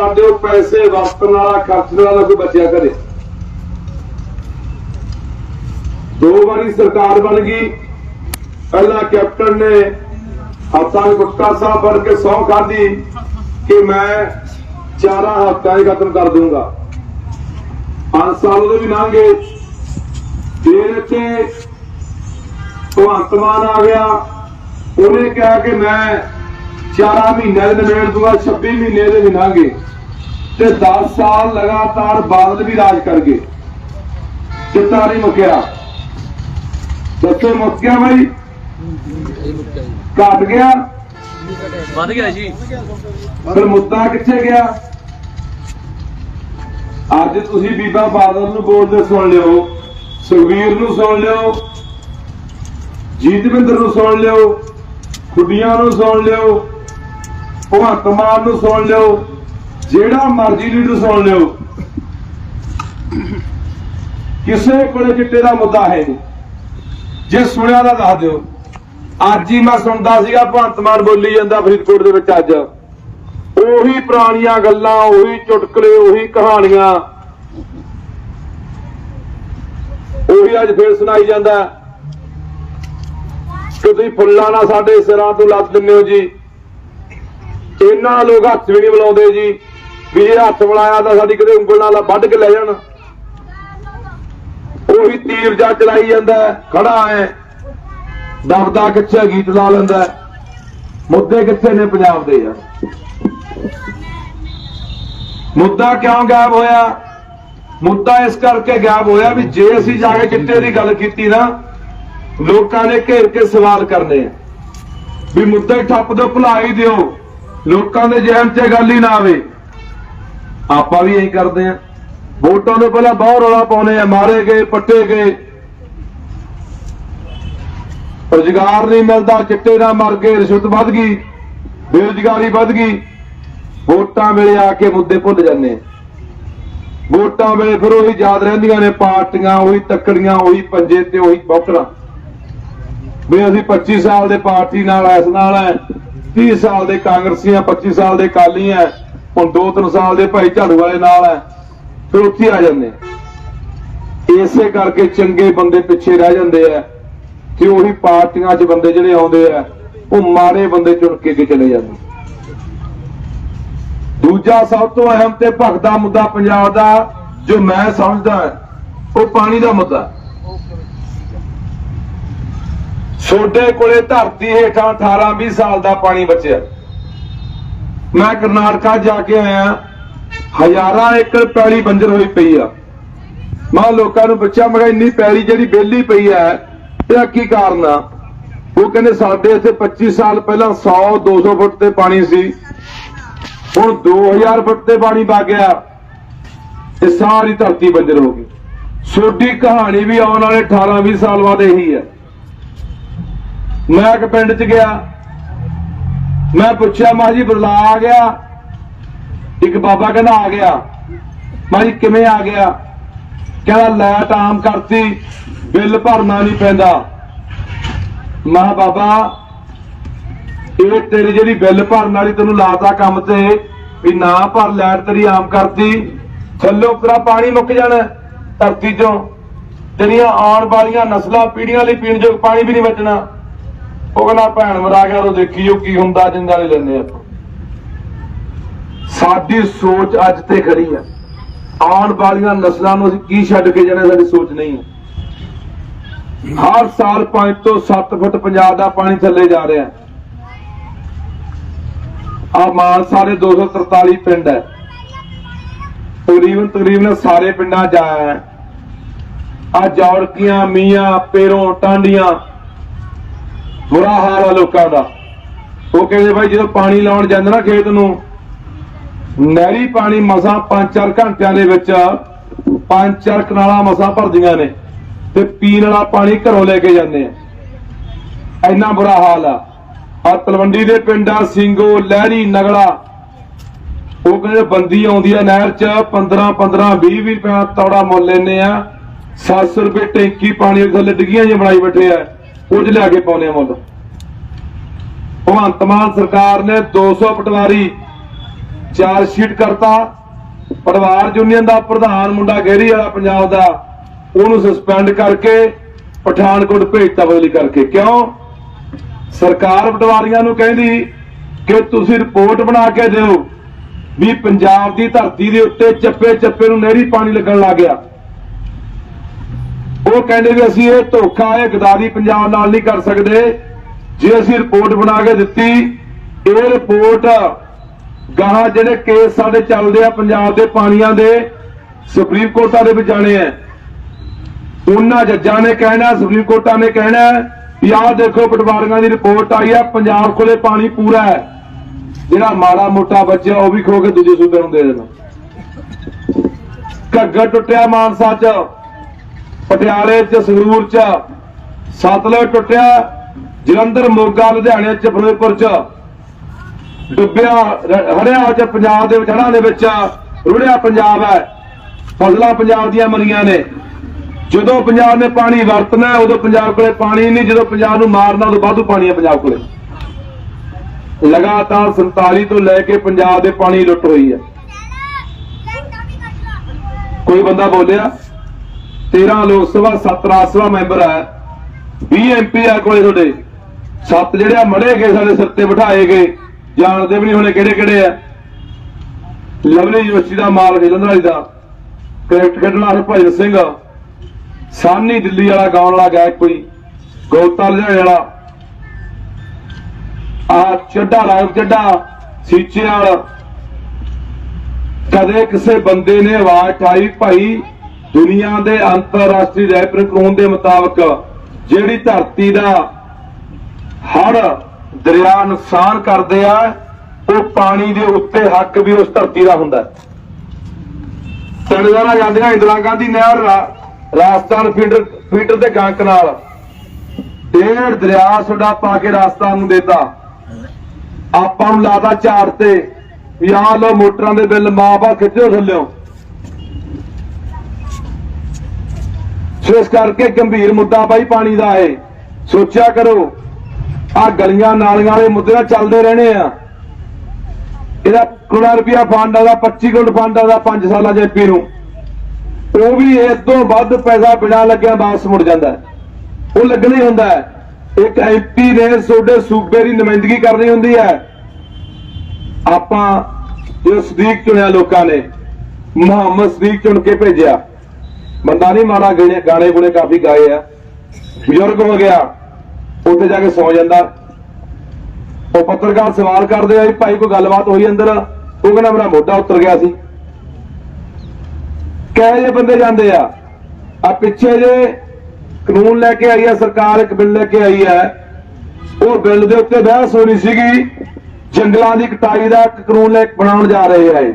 ਸਾਡੇ ਉਹ ਪੈਸੇ ਵਰਤਣ ਵਾਲਾ ਖਰਚਣ ਵਾਲਾ ਕੋਈ ਬਚਿਆ ਕਰੇ। ਦੋ ਵਾਰੀ ਸਰਕਾਰ ਬਣ ਗਈ। ਪਹਿਲਾਂ ਕੈਪਟਨ ਨੇ ਹੱਥਾਂ 'ਚ ਗੁਟਕਾ ਸਾਹਿਬ ਫੜ ਕੇ ਸੌ ਖਾਦੀ ਕਿ ਮੈਂ ਚਾਰਾਂ ਹਫ਼ਤਿਆਂ ਹੀ ਖਤਮ ਕਰ ਦੂੰਗਾ। ਪੰਜ ਸਾਲ ਉਹਦੇ ਵੀ ਲੰਘੇ। ਫਿਰ ਇੱਥੇ ਭਗਵੰਤ ਮਾਨ ਆ ਗਿਆ। ਉਹਨੇ ਕਿਹਾ ਕਿ ਮੈਂ 4 ਮਹੀਨਿਆਂ ਦੇ ਨਿਬੇੜ ਦੂੰਗਾ 26 ਮਹੀਨੇ ਦੇ ਵੀ ਲੰਘੇ ਤੇ 10 ਸਾਲ ਲਗਾਤਾਰ ਬਾਦਲ ਵੀ ਰਾਜ ਕਰ ਗਏ। ਕਿਤਾ ਨਹੀਂ ਮੁੱਕਿਆ। ਦੱਸੋ ਮੁੱਕ ਗਿਆ ਬਾਈ। ਘਟ ਗਿਆ। ਵੱਧ ਗਿਆ ਜੀ। ਫਿਰ ਮੁੱਦਾ ਕਿੱਥੇ ਗਿਆ? ਅੱਜ ਤੁਸੀਂ ਬੀਬਾ ਬਾਦਲ ਨੂੰ ਬੋਲਦੇ ਸੁਣ ਲਿਓ ਸੁਖਵੀਰ ਨੂੰ ਸੁਣ ਲਿਓ ਜੀਤਵਿੰਦਰ ਨੂੰ ਸੁਣ ਲਿਓ ਖੁੱਡੀਆਂ ਨੂੰ ਸੁਣ ਲਿਓ ਭਗਵੰਤ ਮਾਨ ਨੂੰ ਸੁਣ ਲਿਓ, ਜਿਹੜਾ ਮਰਜ਼ੀ ਲੀਡਰ ਸੁਣ ਲਿਓ। ਕਿਸੇ ਕੋਲੇ ਚਿੱਟੇ ਦਾ ਮੁੱਦਾ ਹੈ ਨਹੀਂ। ਜੇ ਸੁਣਿਆ ਤਾਂ ਦੱਸ ਦਿਓ। ਅੱਜ ਹੀ ਮੈਂ ਸੁਣਦਾ ਸੀਗਾ, ਭਗਵੰਤ ਮਾਨ ਬੋਲੀ ਜਾਂਦਾ ਫਰੀਦਕੋਟ ਦੇ ਵਿੱਚ ਅੱਜ। ਉਹੀ ਪੁਰਾਣੀਆਂ ਗੱਲਾਂ, ਉਹੀ ਚੁਟਕਲੇ, ਉਹੀ ਕਹਾਣੀਆਂ। ਉਹੀ ਅੱਜ ਫੇਰ ਸੁਣਾਈ ਜਾਂਦਾ। ਕਿ ਤੁਸੀਂ ਫੁੱਲਾਂ ਨਾਲ ਸਾਡੇ ਸਿਰਾਂ ਤੋਂ ਲੱਤ ਦਿੰਦੇ ਹੋ ਜੀ। ਇੰਨਾ ਲੋਕ ਹੱਥ ਵੀ ਨਹੀਂ ਬੁਲਾਉਂਦੇ ਜੀ, ਵੀ ਜੇ ਹੱਥ ਬੁਲਾਇਆ ਤਾਂ ਸਾਡੀ ਕਿਤੇ ਉਂਗਲ ਨਾਲ ਵੱਢ ਕੇ ਲੈ ਜਾਣ। ਉਹੀ ਤੀਰ ਜਾ ਚਲਾਈ ਜਾਂਦਾ ਖੜਾ ਹੈ। ਦਬਦਾ ਕਿੱਥੇ, ਗੀਤ ਲਾ ਲੈਂਦਾ ਮੁੱਦੇ ਕਿੱਥੇ ਨੇ ਪੰਜਾਬ ਦੇ ਯਾਰ? ਮੁੱਦਾ ਕਿਉਂ ਗਾਇਬ ਹੋਇਆ? ਮੁੱਦਾ ਇਸ ਕਰਕੇ ਗਾਇਬ ਹੋਇਆ ਵੀ ਜੇ ਅਸੀਂ ਜਾ ਕੇ ਚਿੱਟੇ ਦੀ ਗੱਲ ਕੀਤੀ ਨਾ, ਲੋਕਾਂ ਨੇ ਘੇਰ ਕੇ ਸਵਾਲ ਕਰਨੇ ਆ। ਵੀ ਮੁੱਦਾ ਠੱਪ ਦਿਓ, ਭੁਲਾਈ ਦਿਓ। ਲੋਕਾਂ ਦੇ ਜ਼ਿਹਨ 'ਚ ਗੱਲ ਹੀ ਨਾ ਆਵੇ। ਆਪਾਂ ਵੀ ਇਹੀ ਕਰਦੇ ਆ ਵੋਟਾਂ ਤੋਂ ਪਹਿਲਾਂ ਬਹੁਤ ਰੌਲਾ ਪਾਉਨੇ ਆ ਮਾਰੇ ਗਏ, ਪੱਟੇ ਗਏ। ਰੁਜ਼ਗਾਰ ਨਹੀਂ ਮਿਲਦਾ, ਚਿੱਟੇ ਨਾਲ ਮਰ ਗਏ, ਰਿਸ਼ਵਤ ਵੱਧ ਗਈ, ਬੇਰੁਜ਼ਗਾਰੀ ਵੱਧ ਗਈ। ਵੋਟਾਂ ਵੇਲੇ ਆ ਕੇ ਮੁੱਦੇ ਭੁੱਲ ਜਾਂਦੇ ਵੋਟਾਂ ਵੇਲੇ ਫਿਰ ਉਹੀ ਯਾਦ ਰਹਿੰਦੀਆਂ ਨੇ, ਪਾਰਟੀਆਂ, ਉਹੀ ਤੱਕੜੀਆਂ, ਉਹੀ ਪੰਜੇ ਤੇ ਉਹੀ ਬੌਕਰਾਂ ਵੀ ਅਸੀਂ 25 ਸਾਲ ਦੇ ਪਾਰਟੀ ਨਾਲ ਐਸ ਨਾਲ ਹੈ। 30 ਸਾਲ ਦੇ ਕਾਂਗਰਸੀਆਂ 25 ਸਾਲ ਦੇ ਕਾਲੀ ਹੈ ਹੁਣ 2-3 ਸਾਲ ਦੇ ਭਾਈ ਝਾੜੂ ਵਾਲੇ ਨਾਲ ਹੈ ਫਿਰ ਉੱਥੇ ਆ ਜਾਂਦੇ ਇਸੇ ਕਰਕੇ ਚੰਗੇ ਬੰਦੇ ਪਿੱਛੇ ਰਹਿ ਜਾਂਦੇ ਆ ਤੇ ਉਹੀ ਪਾਰਟੀਆਂ 'ਚ ਬੰਦੇ ਜਿਹੜੇ ਆਉਂਦੇ ਆ ਉਹ ਮਾੜੇ ਬੰਦੇ ਚੁਣ ਕੇ ਅੱਗੇ ਚਲੇ ਜਾਂਦੇ। ਦੂਜਾ ਸਭ ਤੋਂ ਅਹਿਮ ਤੇ ਭਖਦਾ ਮੁੱਦਾ ਪੰਜਾਬ ਦਾ, ਜੋ ਮੈਂ ਸਮਝਦਾ ਉਹ ਪਾਣੀ ਦਾ ਮੁੱਦਾ ਛੋਡੇ ਕੋਲੇ ਧਰਤੀ ਹੇਠਾਂ 18 20 ਸਾਲ ਦਾ ਪਾਣੀ ਬਚਿਆ। ਮੈਂ ਕਰਨਾਟਕਾ ਜਾ ਕੇ ਆਇਆ। ਹਜ਼ਾਰਾਂ ਏਕੜ ਪੈਲੀ ਬੰਜਰ ਹੋਈ ਪਈ ਆ। ਮੈਂ ਲੋਕਾਂ ਨੂੰ ਪੁੱਛਿਆ, ਮੈਂ ਇੰਨੀ ਪੈਲੀ ਜਿਹੜੀ ਵਿਹਲੀ ਪਈ ਆ ਇਹਦਾ ਕੀ ਕਾਰਨ ਆ? ਉਹ ਕਹਿੰਦੇ, ਸਾਡੇ ਇੱਥੇ 25 ਸਾਲ ਪਹਿਲਾਂ 100 200 ਫੁੱਟ ਤੇ ਪਾਣੀ ਸੀ। ਹੁਣ 2000 ਫੁੱਟ ਤੇ ਪਾਣੀ ਵਗ ਗਿਆ। ਇਹ ਸਾਰੀ ਧਰਤੀ ਬੰਜਰ ਹੋ ਗਈ। ਛੋਟੀ ਕਹਾਣੀ ਵੀ ਆਉਣ ਵਾਲੇ 18 20 ਸਾਲ ਬਾਅਦ ਇਹੀ ਹੈ ਮੈਂ ਇੱਕ ਪਿੰਡ 'ਚ ਗਿਆ। ਮੈਂ ਪੁੱਛਿਆ, ਮਾਂ ਜੀ ਬਦਲਾ ਆ ਗਿਆ। ਇੱਕ ਬਾਬਾ ਕਹਿੰਦਾ, ਆ ਗਿਆ। ਮਾਂ ਜੀ, ਕਿਵੇਂ ਆ ਗਿਆ? ਕਹਿੰਦਾ, ਲਾਈਟ ਆਮ ਕਰਤੀ, ਬਿੱਲ ਭਰਨਾ ਨਹੀਂ ਪੈਂਦਾ। ਮੈਂ, ਬਾਬਾ, ਇਹ ਤੇਰੀ ਜਿਹੜੀ ਬਿੱਲ ਭਰਨ ਵਾਲੀ ਤੈਨੂੰ ਲਾਤਾ ਕੰਮ ਤੇ, ਵੀ ਨਾ ਭਰ ਲੈਟ ਤੇਰੀ ਆਮ ਕਰਤੀ। ਥੱਲੋਂ ਤੇਰਾ ਪਾਣੀ ਮੁੱਕ ਜਾਣਾ ਧਰਤੀ ਚੋਂ। ਤੇਰੀਆਂ ਆਉਣ ਵਾਲੀਆਂ ਨਸਲਾਂ, ਪੀੜ੍ਹੀਆਂ ਲਈ ਪੀਣ ਯੋਗ ਪਾਣੀ ਵੀ ਨਹੀਂ ਬਚਣਾ ਉਹ ਕਹਿੰਦਾ ਭੈਣ ਮਰਾ ਗਿਆ ਉਹ ਦੇਖੀਓ ਕੀ ਹੁੰਦਾ, ਜਿੰਦਾ ਲੈ ਲੈਂਦੇ ਆਪਾਂ। ਸਾਡੀ ਸੋਚ ਅੱਜ ਤੇ ਖੜੀ ਹੈ ਆਉਣ ਵਾਲੀਆਂ ਨਸਲਾਂ ਨੂੰ ਅਸੀਂ ਕੀ ਛੱਡ ਕੇ ਜਾਣਾ, ਸਾਡੀ ਸੋਚ ਨਹੀਂ ਹੈ ਹਰ ਸਾਲ 5 ਤੋਂ 7 ਫੁੱਟ ਪੰਜਾਬ ਦਾ ਪਾਣੀ ਥੱਲੇ ਜਾ ਰਿਹਾ। ਹੈ ਆ ਮਾਨਸਾ ਦੇ 243 ਪਿੰਡ ਹੈ ਤਕਰੀਬਨ ਤਕਰੀਬਨ ਸਾਰੇ ਪਿੰਡਾਂ ਚ ਆਇਆ ਹੈ। ਆ ਜੌੜਕੀਆਂ ਮੀਆਂ ਪੇਰੋਂ, ਟਾਂਡੀਆਂ ਬੁਰਾ ਹਾਲ ਆ ਲੋਕਾਂ ਦਾ। ਉਹ ਕਹਿੰਦੇ ਬਾਈ ਜਦੋਂ ਪਾਣੀ ਲਾਉਣ ਜਾਂਦੇ ਨਾ ਖੇਤ ਨੂੰ, ਨਹਿਰੀ ਪਾਣੀ ਮਸਾਂ 5-4 ਘੰਟਿਆਂ ਦੇ ਵਿੱਚ 5-4 ਕਨਾਲਾਂ ਮਸਾਂ ਭਰਦੀਆਂ ਨੇ ਤੇ ਪੀਣ ਵਾਲਾ ਪਾਣੀ ਘਰੋਂ ਲੈ ਕੇ ਜਾਂਦੇ ਆ। ਇੰਨਾ ਬੁਰਾ ਹਾਲ ਆ। ਆ ਤਲਵੰਡੀ ਦੇ ਪਿੰਡਾਂ ਸਿੰਘੋ, ਲਹਿਰੀ, ਨਗੜਾ, ਉਹ ਕਹਿੰਦੇ ਬੰਦੀ ਆਉਂਦੀ ਆ ਨਹਿਰ ਚ 15 15 20 20 ਰੁਪਏ ਤੌੜਾ ਮੁੱਲ ਲੈਨੇ ਆ। 700 ਰੁਪਏ ਟੈਂਕੀ ਪਾਣੀ ਥੱਲੇ ਡਿੱਗੀਆਂ ਜਿਹੀਆਂ ਬਣਾਈ ਬੈਠੇ ਆ। ਉਹ ਲਿਆ ਕੇ ਪਾਉਨੇ ਆ ਮੁੱਲ। ਭਗਵੰਤ ਮਾਨ ਸਰਕਾਰ ਨੇ 200 ਪਟਵਾਰੀ ਚਾਰਜ ਸ਼ੀਟ ਕਰਤਾ। ਪਰਿਵਾਰ ਯੂਨੀਅਨ ਦਾ ਪ੍ਰਧਾਨ ਮੁੰਡਾ ਗਹਿਰੀ ਵਾਲਾ ਪੰਜਾਬ ਦਾ, ਉਹਨੂੰ ਸਸਪੈਂਡ ਕਰਕੇ ਪਠਾਨਕੋਟ ਭੇਜਤਾ ਬਦਲੀ ਕਰਕੇ। ਕਿਉਂ? ਸਰਕਾਰ ਪਟਵਾਰੀਆਂ ਨੂੰ ਕਹਿੰਦੀ ਕਿ ਤੁਸੀਂ ਰਿਪੋਰਟ ਬਣਾ ਕੇ ਦਿਓ ਵੀ ਪੰਜਾਬ ਦੀ ਧਰਤੀ ਦੇ ਉੱਤੇ ਚੱਪੇ ਚੱਪੇ ਨੂੰ ਨਹਿਰੀ ਪਾਣੀ ਲੱਗਣ ਲੱਗ ਗਿਆ। ਉਹ ਕਹਿੰਦੇ ਵੀ ਅਸੀਂ ਇਹ ਧੋਖਾ, ਇਹ ਗਦਾਰੀ ਪੰਜਾਬ ਨਾਲ ਨਹੀਂ ਕਰ ਸਕਦੇ। ਜੇ ਅਸੀਂ ਰਿਪੋਰਟ ਬਣਾ ਕੇ ਦਿੱਤੀ, ਇਹ ਰਿਪੋਰਟ ਗਾਹਾਂ ਜਿਹੜੇ ਕੇਸ ਸਾਡੇ ਚੱਲਦੇ ਆ ਪੰਜਾਬ ਦੇ ਪਾਣੀਆਂ ਦੇ, ਸੁਪਰੀਮ ਕੋਰਟਾਂ ਦੇ ਵਿੱਚ ਜਾਣੇ ਆ। ਉਹਨਾਂ ਜੱਜਾਂ ਨੇ ਕਹਿਣਾ, ਸੁਪਰੀਮ ਕੋਰਟਾਂ ਨੇ ਕਹਿਣਾ, ਵੀ ਆਹ ਦੇਖੋ ਪਟਵਾਰੀਆਂ ਦੀ ਰਿਪੋਰਟ ਆਈ ਆ, ਪੰਜਾਬ ਕੋਲੇ ਪਾਣੀ ਪੂਰਾ ਹੈ। ਜਿਹੜਾ ਮਾੜਾ ਮੋਟਾ ਬਚਿਆ ਉਹ ਵੀ ਖੋ ਕੇ ਦੂਜੇ ਸੂਬੇ ਨੂੰ ਦੇ ਦੇਣਾ। ਘੱਗਰ ਟੁੱਟਿਆ ਮਾਨਸਾ ਚ। ਪਟਿਆਲੇ ਚ, ਸੰਗਰੂਰ ਚ ਸਤਲੁਜ ਟੁੱਟਿਆ, ਜਲੰਧਰ, ਮੋਗਾ, ਲੁਧਿਆਣੇ ਚ, ਫਿਰੋਜ਼ਪੁਰ ਚ। ਡੁੱਬਿਆ ਹਰਿਆ ਚ, ਪੰਜਾਬ ਦੇ ਵਿੱਚ, ਹੜ੍ਹਾਂ ਦੇ ਵਿੱਚ, ਰੁੜਿਆ ਪੰਜਾਬ ਹੈ। ਫਸਲਾਂ ਪੰਜਾਬ ਦੀਆਂ ਮਰੀਆਂ ਨੇ। ਜਦੋਂ ਪੰਜਾਬ ਨੇ ਪਾਣੀ ਵਰਤਣਾ ਉਦੋਂ ਪੰਜਾਬ ਕੋਲੇ ਪਾਣੀ ਨਹੀਂ, ਜਦੋਂ ਪੰਜਾਬ ਨੂੰ ਮਾਰਨਾ, ਉਦੋਂ ਵਾਧੂ ਪਾਣੀ ਹੈ ਪੰਜਾਬ ਕੋਲੇ। ਲਗਾਤਾਰ 47 ਤੋਂ ਲੈ ਕੇ ਪੰਜਾਬ ਦੇ ਪਾਣੀ ਲੁੱਟ ਹੋਈ ਹੈ। ਕੋਈ ਬੰਦਾ ਬੋਲਿਆ? 13 ਲੋਕ ਸਭਾ 7 ਰਾਜ ਸਭਾ ਮੈਂਬਰ ਹੈ। 20 ਐਮਪੀ ਆ ਕੋਲੇ ਤੁਹਾਡੇ। ਸੱਤ ਜਿਹੜੇ ਆ ਮੜੇ ਗਏ ਸਾਡੇ ਸਿਰ ਤੇ ਬਿਠਾਏ ਗਏ। ਜਾਣਦੇ ਵੀ ਨਹੀਂ ਹੋਣੇ ਕਿਹੜੇ ਕਿਹੜੇ ਆ। ਲਵਲੀ ਯੂਨੀਵਰਸਿਟੀ ਦਾ ਮਾਲਕ ਜਲੰਧਰ ਵਾਲੀ ਦਾ। ਕ੍ਰਿਕਟ ਖੇਡਣ ਵਾਲਾ ਭਜਨ ਸਿੰਘ। ਸਾਨੀ ਦਿੱਲੀ ਵਾਲਾ, ਗਾਉਣ ਵਾਲਾ ਗਾਇਕ ਕੋਈ। ਗੌਤਾ ਲੁਧਿਆਣੇ ਵਾਲਾ। ਆ ਚੱਡਾ ਰਾਗ ਚੱਡਾ, ਸੀਚੇ ਵਾਲਾ। ਕਦੇ ਕਿਸੇ ਬੰਦੇ ਨੇ ਆਵਾਜ਼ ਉਠਾਈ, ਭਾਈ ਦੁਨੀਆ ਦੇ ਅੰਤਰਰਾਸ਼ਟਰੀ ਰੈਪਰ ਕਾਨੂੰਨ ਦੇ ਮੁਤਾਬਕ ਜਿਹੜੀ ਧਰਤੀ ਦਾ ਹੜ, ਦਰਿਆ ਨੁਕਸਾਨ ਕਰਦੇ ਆ, ਉਹ ਪਾਣੀ ਦੇ ਉੱਤੇ ਹੱਕ ਵੀ ਉਸ ਧਰਤੀ ਦਾ ਹੁੰਦਾ ਹੈ। ਤਣਜ਼ਾਰਾ ਜਾਂਦੀਆਂ ਇੰਦਰਾ ਗਾਂਧੀ ਨਹਿਰ ਰਾਜਸਥਾਨ ਫੀਡਰ ਫੀਡਰ ਦੇ ਗੰਕ ਨਾਲ ਡੇਢ ਦਰਿਆ ਸੋਡਾ ਪਾ ਕੇ ਰਾਜਸਥਾਨ ਨੂੰ ਦੇਤਾ ਆਪਾਂ ਨੂੰ ਲਾਦਾ ਝਾੜ ਤੇ ਵੀ ਆਹ ਲੋ ਮੋਟਰਾਂ ਦੇ ਬਿੱਲ ਮਾਪਾ ਖਿੱਚੋ ਥੱਲਿਓ ਸੋ ਇਸ ਕਰਕੇ ਗੰਭੀਰ ਮੁੱਦਾ ਬਾਈ ਪਾਣੀ ਦਾ ਹੈ ਸੋਚਿਆ ਕਰੋ ਆ ਗਲੀਆਂ ਨਾਲੀਆਂ ਵਾਲੇ ਮੁੱਦੇ ਨਾਲ ਚੱਲਦੇ ਰਹਿਣੇ ਆ। ਇਹਦਾ ਕਰੋੜਾ ਰੁਪਿਆ ਫੰਡ ਆਦਾ 25 ਕਰੋੜ ਫੰਡ ਦਾ 5 ਸਾਲਾਂ ਚ ਐਪੀ ਨੂੰ। ਉਹ ਵੀ ਇਸ ਤੋਂ ਵੱਧ ਪੈਸਾ ਬਿਨਾਂ ਲੱਗਿਆ ਵਾਪਸ ਮੁੜ ਜਾਂਦਾ ਉਹ ਲੱਗਣਾ ਹੀ ਹੁੰਦਾ ਹੈ। ਇੱਕ ਐਮਪੀ ਨੇ ਤੁਹਾਡੇ ਸੂਬੇ ਦੀ ਨੁਮਾਇੰਦਗੀ ਕਰਨੀ ਹੁੰਦੀ ਹੈ। ਆਪਾਂ ਜੋ ਸਦੀਕ ਚੁਣਿਆ ਲੋਕਾਂ ਨੇ, ਮੁਹੰਮਦ ਸਦੀਕ ਚੁਣ ਕੇ ਭੇਜਿਆ। ਬੰਦਾ ਨਹੀਂ ਮਾੜਾ, ਗਾਣੇ ਗਾਣੇ ਗੁਣੇ ਕਾਫੀ ਗਾਏ ਆ। ਬਜ਼ੁਰਗ ਹੋ ਗਿਆ, ਉੱਥੇ ਜਾ ਕੇ ਸੌ ਜਾਂਦਾ। ਉਹ ਪੱਤਰਕਾਰ ਸਵਾਲ ਕਰਦੇ ਆ ਵੀ ਭਾਈ ਕੋਈ ਗੱਲਬਾਤ ਹੋਈ ਅੰਦਰ? ਉਹ ਕਹਿੰਦਾ ਮੇਰਾ ਮੋਢਾ ਉਤਰ ਗਿਆ ਸੀ। ਕਹੇ ਜੇ ਬੰਦੇ ਜਾਂਦੇ ਆ? ਆ ਪਿੱਛੇ ਜੇ ਕਾਨੂੰਨ ਲੈ ਕੇ ਆਈ ਆ, ਸਰਕਾਰ ਇੱਕ ਬਿੱਲ ਲੈ ਕੇ ਆਈ ਹੈ ਉਹ ਬਿੱਲ ਦੇ ਉੱਤੇ ਬਹਿਸ ਹੋਣੀ ਸੀਗੀ। ਜੰਗਲਾਂ ਦੀ ਕਟਾਈ ਦਾ ਇੱਕ ਕਾਨੂੰਨ ਲੈ ਬਣਾਉਣ ਜਾ ਰਹੇ ਆ ਇਹ।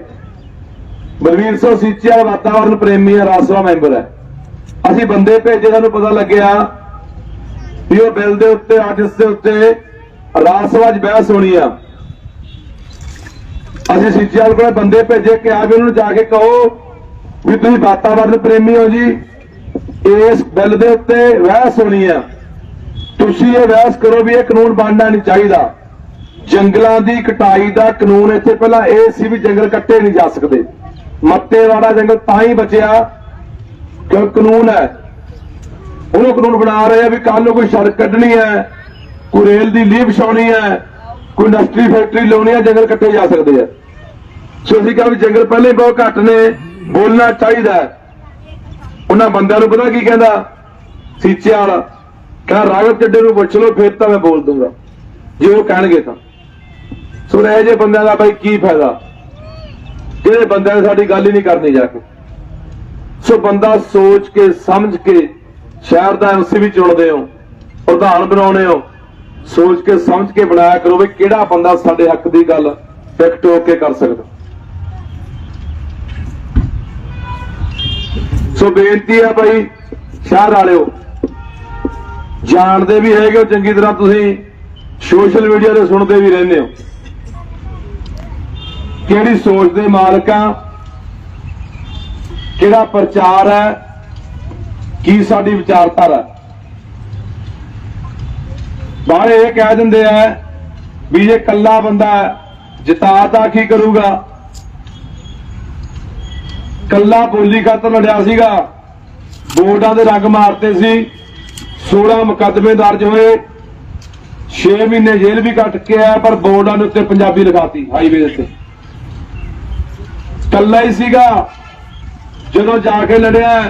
ਬਲਵੀਰ ਸਿੰਘ ਸੀਚੇ ਵਾਲਾ ਵਾਤਾਵਰਨ ਪ੍ਰੇਮੀ ਆ ਰਾਜ ਸਭਾ ਮੈਂਬਰ ਹੈ। ਅਸੀਂ ਬੰਦੇ ਭੇਜੇ, ਸਾਨੂੰ ਪਤਾ ਲੱਗਿਆ ਵੀ ਉਹ ਬਿੱਲ ਦੇ ਉੱਤੇ ਅੱਜ ਦੇ ਉੱਤੇ ਰਾਜ ਸਭਾ 'ਚ ਬਹਿਸ ਹੋਣੀ ਆ। ਅਸੀਂ ਸੀਚੇ ਵਾਲੇ ਕੋਲ ਬੰਦੇ ਭੇਜੇ ਕਿ ਆ ਵੀ ਉਹਨਾਂ ਨੂੰ ਜਾ ਕੇ ਕਹੋ ਵੀ ਤੁਸੀਂ ਵਾਤਾਵਰਨ ਪ੍ਰੇਮੀ ਹੋ ਜੀ। ਇਸ ਬਿੱਲ ਦੇ ਉੱਤੇ ਬਹਿਸ ਹੋਣੀ ਆ। ਤੁਸੀਂ ਇਹ ਬਹਿਸ ਕਰੋ ਵੀ ਇਹ ਕਾਨੂੰਨ ਬਣਨਾ ਨਹੀਂ ਚਾਹੀਦਾ। ਜੰਗਲਾਂ ਦੀ ਕਟਾਈ ਦਾ ਕਾਨੂੰਨ ਇੱਥੇ ਪਹਿਲਾਂ ਇਹ ਸੀ ਵੀ ਜੰਗਲ ਕੱਟੇ ਨਹੀਂ ਜਾ ਸਕਦੇ। ਮੱਤੇਵਾੜਾ ਜੰਗਲ ਤਾਂ ਹੀ ਬਚਿਆ ਕਿਉਂ ਕਾਨੂੰਨ ਹੈ। ਉਹਨੂੰ ਕਾਨੂੰਨ ਬਣਾ ਰਹੇ ਆ ਵੀ ਕੱਲ ਨੂੰ ਕੋਈ ਸੜਕ ਕੱਢਣੀ ਹੈ, ਕੋਈ ਰੇਲ ਦੀ ਲੀਹ ਵਿਛਾਉਣੀ ਹੈ, ਕੋਈ ਇੰਡਸਟਰੀ ਫੈਕਟਰੀ ਲਾਉਣੀ ਹੈ, ਜੰਗਲ ਕੱਟੇ ਜਾ ਸਕਦੇ ਆ। ਸੋ ਅਸੀਂ ਕਿਹਾ ਵੀ ਜੰਗਲ ਪਹਿਲੇ ਬਹੁਤ ਘੱਟ ਨੇ, ਬੋਲਣਾ ਚਾਹੀਦਾ ਉਹਨਾਂ ਬੰਦਿਆਂ ਨੂੰ ਪਤਾ ਕੀ ਕਹਿੰਦਾ? ਸੀਚੇ ਵਾਲਾ ਕਹਿੰਦਾ ਰਾਗਤ ਚੱਡੇ ਨੂੰ ਪੁੱਛ ਲਓ, ਫਿਰ ਤਾਂ ਮੈਂ ਬੋਲ ਦੂੰਗਾ। ਜੇ ਉਹ ਕਹਿਣਗੇ ਤਾਂ। ਸੋ ਇਹ ਜੇ ਬੰਦਿਆਂ ਦਾ ਭਾਈ ਕੀ ਫਾਇਦਾ? ਜਿਹੜੇ ਬੰਦਿਆਂ ਨੇ ਸਾਡੀ ਗੱਲ ਹੀ ਨਹੀਂ ਕਰਨੀ ਜਾ ਕੇ। ਸੋ ਬੰਦਾ ਸੋਚ ਕੇ, ਸਮਝ ਕੇ ਸ਼ਹਿਰ ਦਾ ਐਮਸੀ ਵੀ ਚੁਣਦੇ ਹੋ, ਪ੍ਰਧਾਨ ਬਣਾਉਣੇ ਹੋ, ਸੋਚ ਕੇ, ਸਮਝ ਕੇ ਬਣਾਇਆ ਕਰੋ ਵੀ ਕਿਹੜਾ ਬੰਦਾ ਸਾਡੇ ਹੱਕ ਦੀ ਗੱਲ ਟਿਕ ਟੋਕ ਕੇ ਕਰ ਸਕਦਾ। ਸੋ ਬੇਨਤੀ ਆ ਭਾਈ, ਸ਼ਹਿਰ ਵਾਲਿਓ, ਜਾਣਦੇ ਵੀ ਹੈਗੇ ਹੋ, ਚੰਗੀ ਤਰ੍ਹਾਂ ਤੁਸੀਂ ਸੋਸ਼ਲ ਮੀਡੀਆ ਤੇ ਸੁਣਦੇ ਵੀ ਰਹਿੰਦੇ ਹੋ। ਕਿਹੜੀ ਸੋਚ ਦੇ ਮਾਲਕ ਆ? ਕਿਹੜਾ ਪ੍ਰਚਾਰ ਹੈ? ਕੀ ਸਾਡੀ ਵਿਚਾਰਧਾਰਾ? ਬਾਹਰ ਇਹ ਕਹਿ ਦਿੰਦੇ ਆ ਵੀ ਜੇ ਕੱਲਾ ਬੰਦਾ ਜਿਤਾਤਾ ਕੀ ਕਰੂਗਾ? ਕੱਲਾ ਬੋਲੀ ਖਾਤਰ ਲੜਿਆ ਸੀਗਾ, ਬੋਰਡਾਂ ਦੇ ਰੰਗ ਮਾਰਤੇ ਸੀ 16 ਮੁਕੱਦਮੇ ਦਰਜ ਹੋਏ 6 ਮਹੀਨੇ ਜੇਲ੍ਹ ਵੀ ਕੱਟ ਕੇ ਆਇਆ, ਪਰ ਬੋਰਡਾਂ ਦੇ ਉੱਤੇ ਪੰਜਾਬੀ ਲਿਖਾਤੀ ਹਾਈਵੇ ਦੇ ਉੱਤੇ। ਕੱਲਾ ਹੀ ਸੀਗਾ। ਜਦੋਂ ਜਾ ਕੇ ਲੜਿਆ,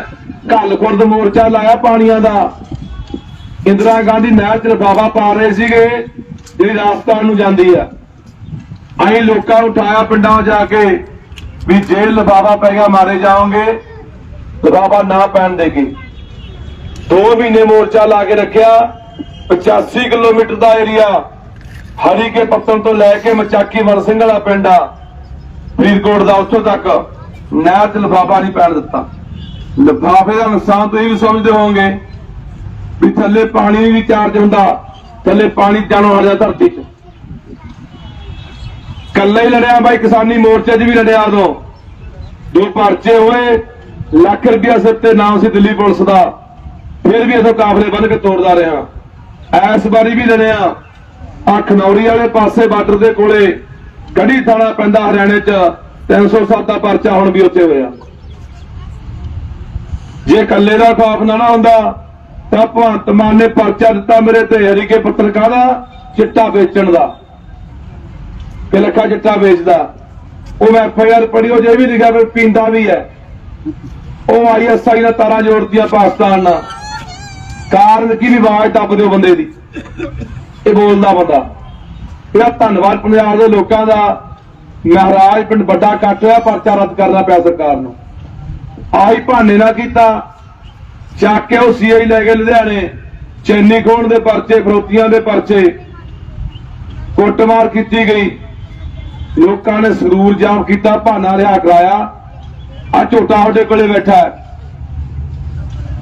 ਘੱਲ ਖੁਰਦ ਮੋਰਚਾ ਲਾਇਆ ਪਾਣੀਆਂ ਦਾ। ਇੰਦਰਾ ਗਾਂਧੀ ਨਹਿਰ ਚ ਲਿਫਾਫਾ ਪਾ ਰਹੇ ਸੀਗੇ, ਜਿਹੜੀ ਰਾਜਸਥਾਨ ਨੂੰ ਜਾਂਦੀ ਆ। ਅਸੀਂ ਲੋਕਾਂ ਨੂੰ ਉਠਾਇਆ ਪਿੰਡਾਂ ਜਾ ਕੇ ਵੀ ਜੇ ਲਿਫਾਫਾ ਪੈ ਗਿਆ, ਮਾਰੇ ਜਾਓਗੇ। ਲਿਫਾਫਾ ਨਾ ਪੈਣ ਦੇਗੀ। ਦੋ ਮਹੀਨੇ ਮੋਰਚਾ ਲਾ ਕੇ ਰੱਖਿਆ। 85 ਕਿਲੋਮੀਟਰ ਦਾ ਏਰੀਆ ਹਰੀ ਕੇ ਪੱਤਨ ਤੋਂ ਲੈ ਕੇ ਮਚਾਕੀ ਮਰ ਵਾਲਾ ਪਿੰਡ ਆ। ਫਰੀਦਕੋਟ ਦਾ ਉੱਥੋਂ ਤੱਕ ਨਹਿਰ 'ਚ ਲਿਫਾਫਾ ਨਹੀਂ ਪੈਣ ਦਿੱਤਾ। ਲਿਫਾਫੇ ਦਾ ਨੁਕਸਾਨ ਤੁਸੀਂ ਵੀ ਸਮਝਦੇ ਹੋਵੋਗੇ ਵੀ ਥੱਲੇ ਪਾਣੀ ਨਹੀਂ ਚਾਰਜ ਹੁੰਦਾ, ਥੱਲੇ ਪਾਣੀ ਜਾਣੋ ਹਟ ਜਾ ਧਰਤੀ 'ਚ ਕੱਲਾ ਹੀ ਲੜਿਆ ਬਾਈ ਕਿਸਾਨੀ ਮੋਰਚੇ 'ਚ ਵੀ ਲੜਿਆ ਉਦੋਂ। ਦੋ ਪਰਚੇ ਹੋਏ, ਲੱਖ ਰੁਪਇਆ ਸਿਰ ਤੇ ਨਾਮ ਸੀ ਦਿੱਲੀ ਪੁਲਿਸ ਦਾ। ਫਿਰ ਵੀ ਅਸੀਂ ਕਾਫਲੇ ਬੰਨ ਕੇ ਤੋੜਦਾ ਰਿਹਾ। ਐਸ ਵਾਰੀ ਵੀ ਲੜਿਆ। ਆ ਖਨੌਰੀ ਵਾਲੇ ਪਾਸੇ ਬਾਰਡਰ ਦੇ ਕੋਲੇ ਗੜੀ ਥਾਣਾ ਪੈਂਦਾ ਹਰਿਆਣੇ 'ਚ 307 ਦਾ ਪਰਚਾ ਹੁਣ ਵੀ ਉੱਥੇ ਹੋਇਆ। ਜੇ ਕੱਲੇ ਦਾ ਖੌਫ ਨਾ ਨਾ ਹੁੰਦਾ, ਤਾਂ ਭਗਵੰਤ ਮਾਨ ਨੇ ਪਰਚਾ ਦਿੱਤਾ ਮੇਰੇ ਤੇ ਹਰੀਕੇ ਪੱਤਰਕਾਰ ਕਾਹਦਾ? ਚਿੱਟਾ ਵੇਚਣ ਦਾ। ਕਿ ਲੱਖਾ ਚਿੱਟਾ ਵੇਚਦਾ। ਉਹ ਮੈਂ ਐਫਆਈਆਰ ਪੜ੍ਹੀ, ਉਹ ਜੇ ਵੀ ਲਿਖਿਆ ਵੀ ਪੀਂਦਾ ਵੀ ਹੈ। ਉਹ ਆਈਐਸਆਈ ਦਾ ਤਾਰਾਂ ਜੋੜਦੀਆਂ ਪਾਕਿਸਤਾਨ ਨਾਲ। ਕਾਰਨ ਕੀ ਵੀ ਆਵਾਜ਼ ਦੱਬ ਦਿਓ ਬੰਦੇ ਦੀ। ਇਹ ਬੋਲਦਾ ਬੰਦਾ। ਇਹਦਾ ਧੰਨਵਾਦ ਪੰਜਾਬ ਦੇ ਲੋਕਾਂ ਦਾ। ਮਹਾਰਾਜ ਪਿੰਡ ਵੱਡਾ ਇਕੱਠ ਹੋਇਆ, ਪਰਚਾ ਰੱਦ ਕਰਨਾ ਪਿਆ ਸਰਕਾਰ ਨੂੰ। ਆਈ ਭਾਨੇ ਨਾ ਕੀਤਾ। ਚੱਕ ਕੇ ਉਹ ਸੀਆਈ ਲੈ ਕੇ ਲੁਧਿਆਣੇ। ਚੈਨੀ ਖੋਣ ਦੇ ਪਰਚੇ, ਫਰੋਤੀਆਂ ਦੇ ਪਰਚੇ। ਕੁੱਟਮਾਰ ਕੀਤੀ ਗਈ। ਲੋਕਾਂ ਨੇ ਸਰੂਰ ਜਾਮ ਕੀਤਾ ਭਾਨਾ ਰਿਹਾ ਕਰਾਇਆ। ਆ ਝੋਟਾ ਸਾਡੇ ਕੋਲੇ ਬੈਠਾ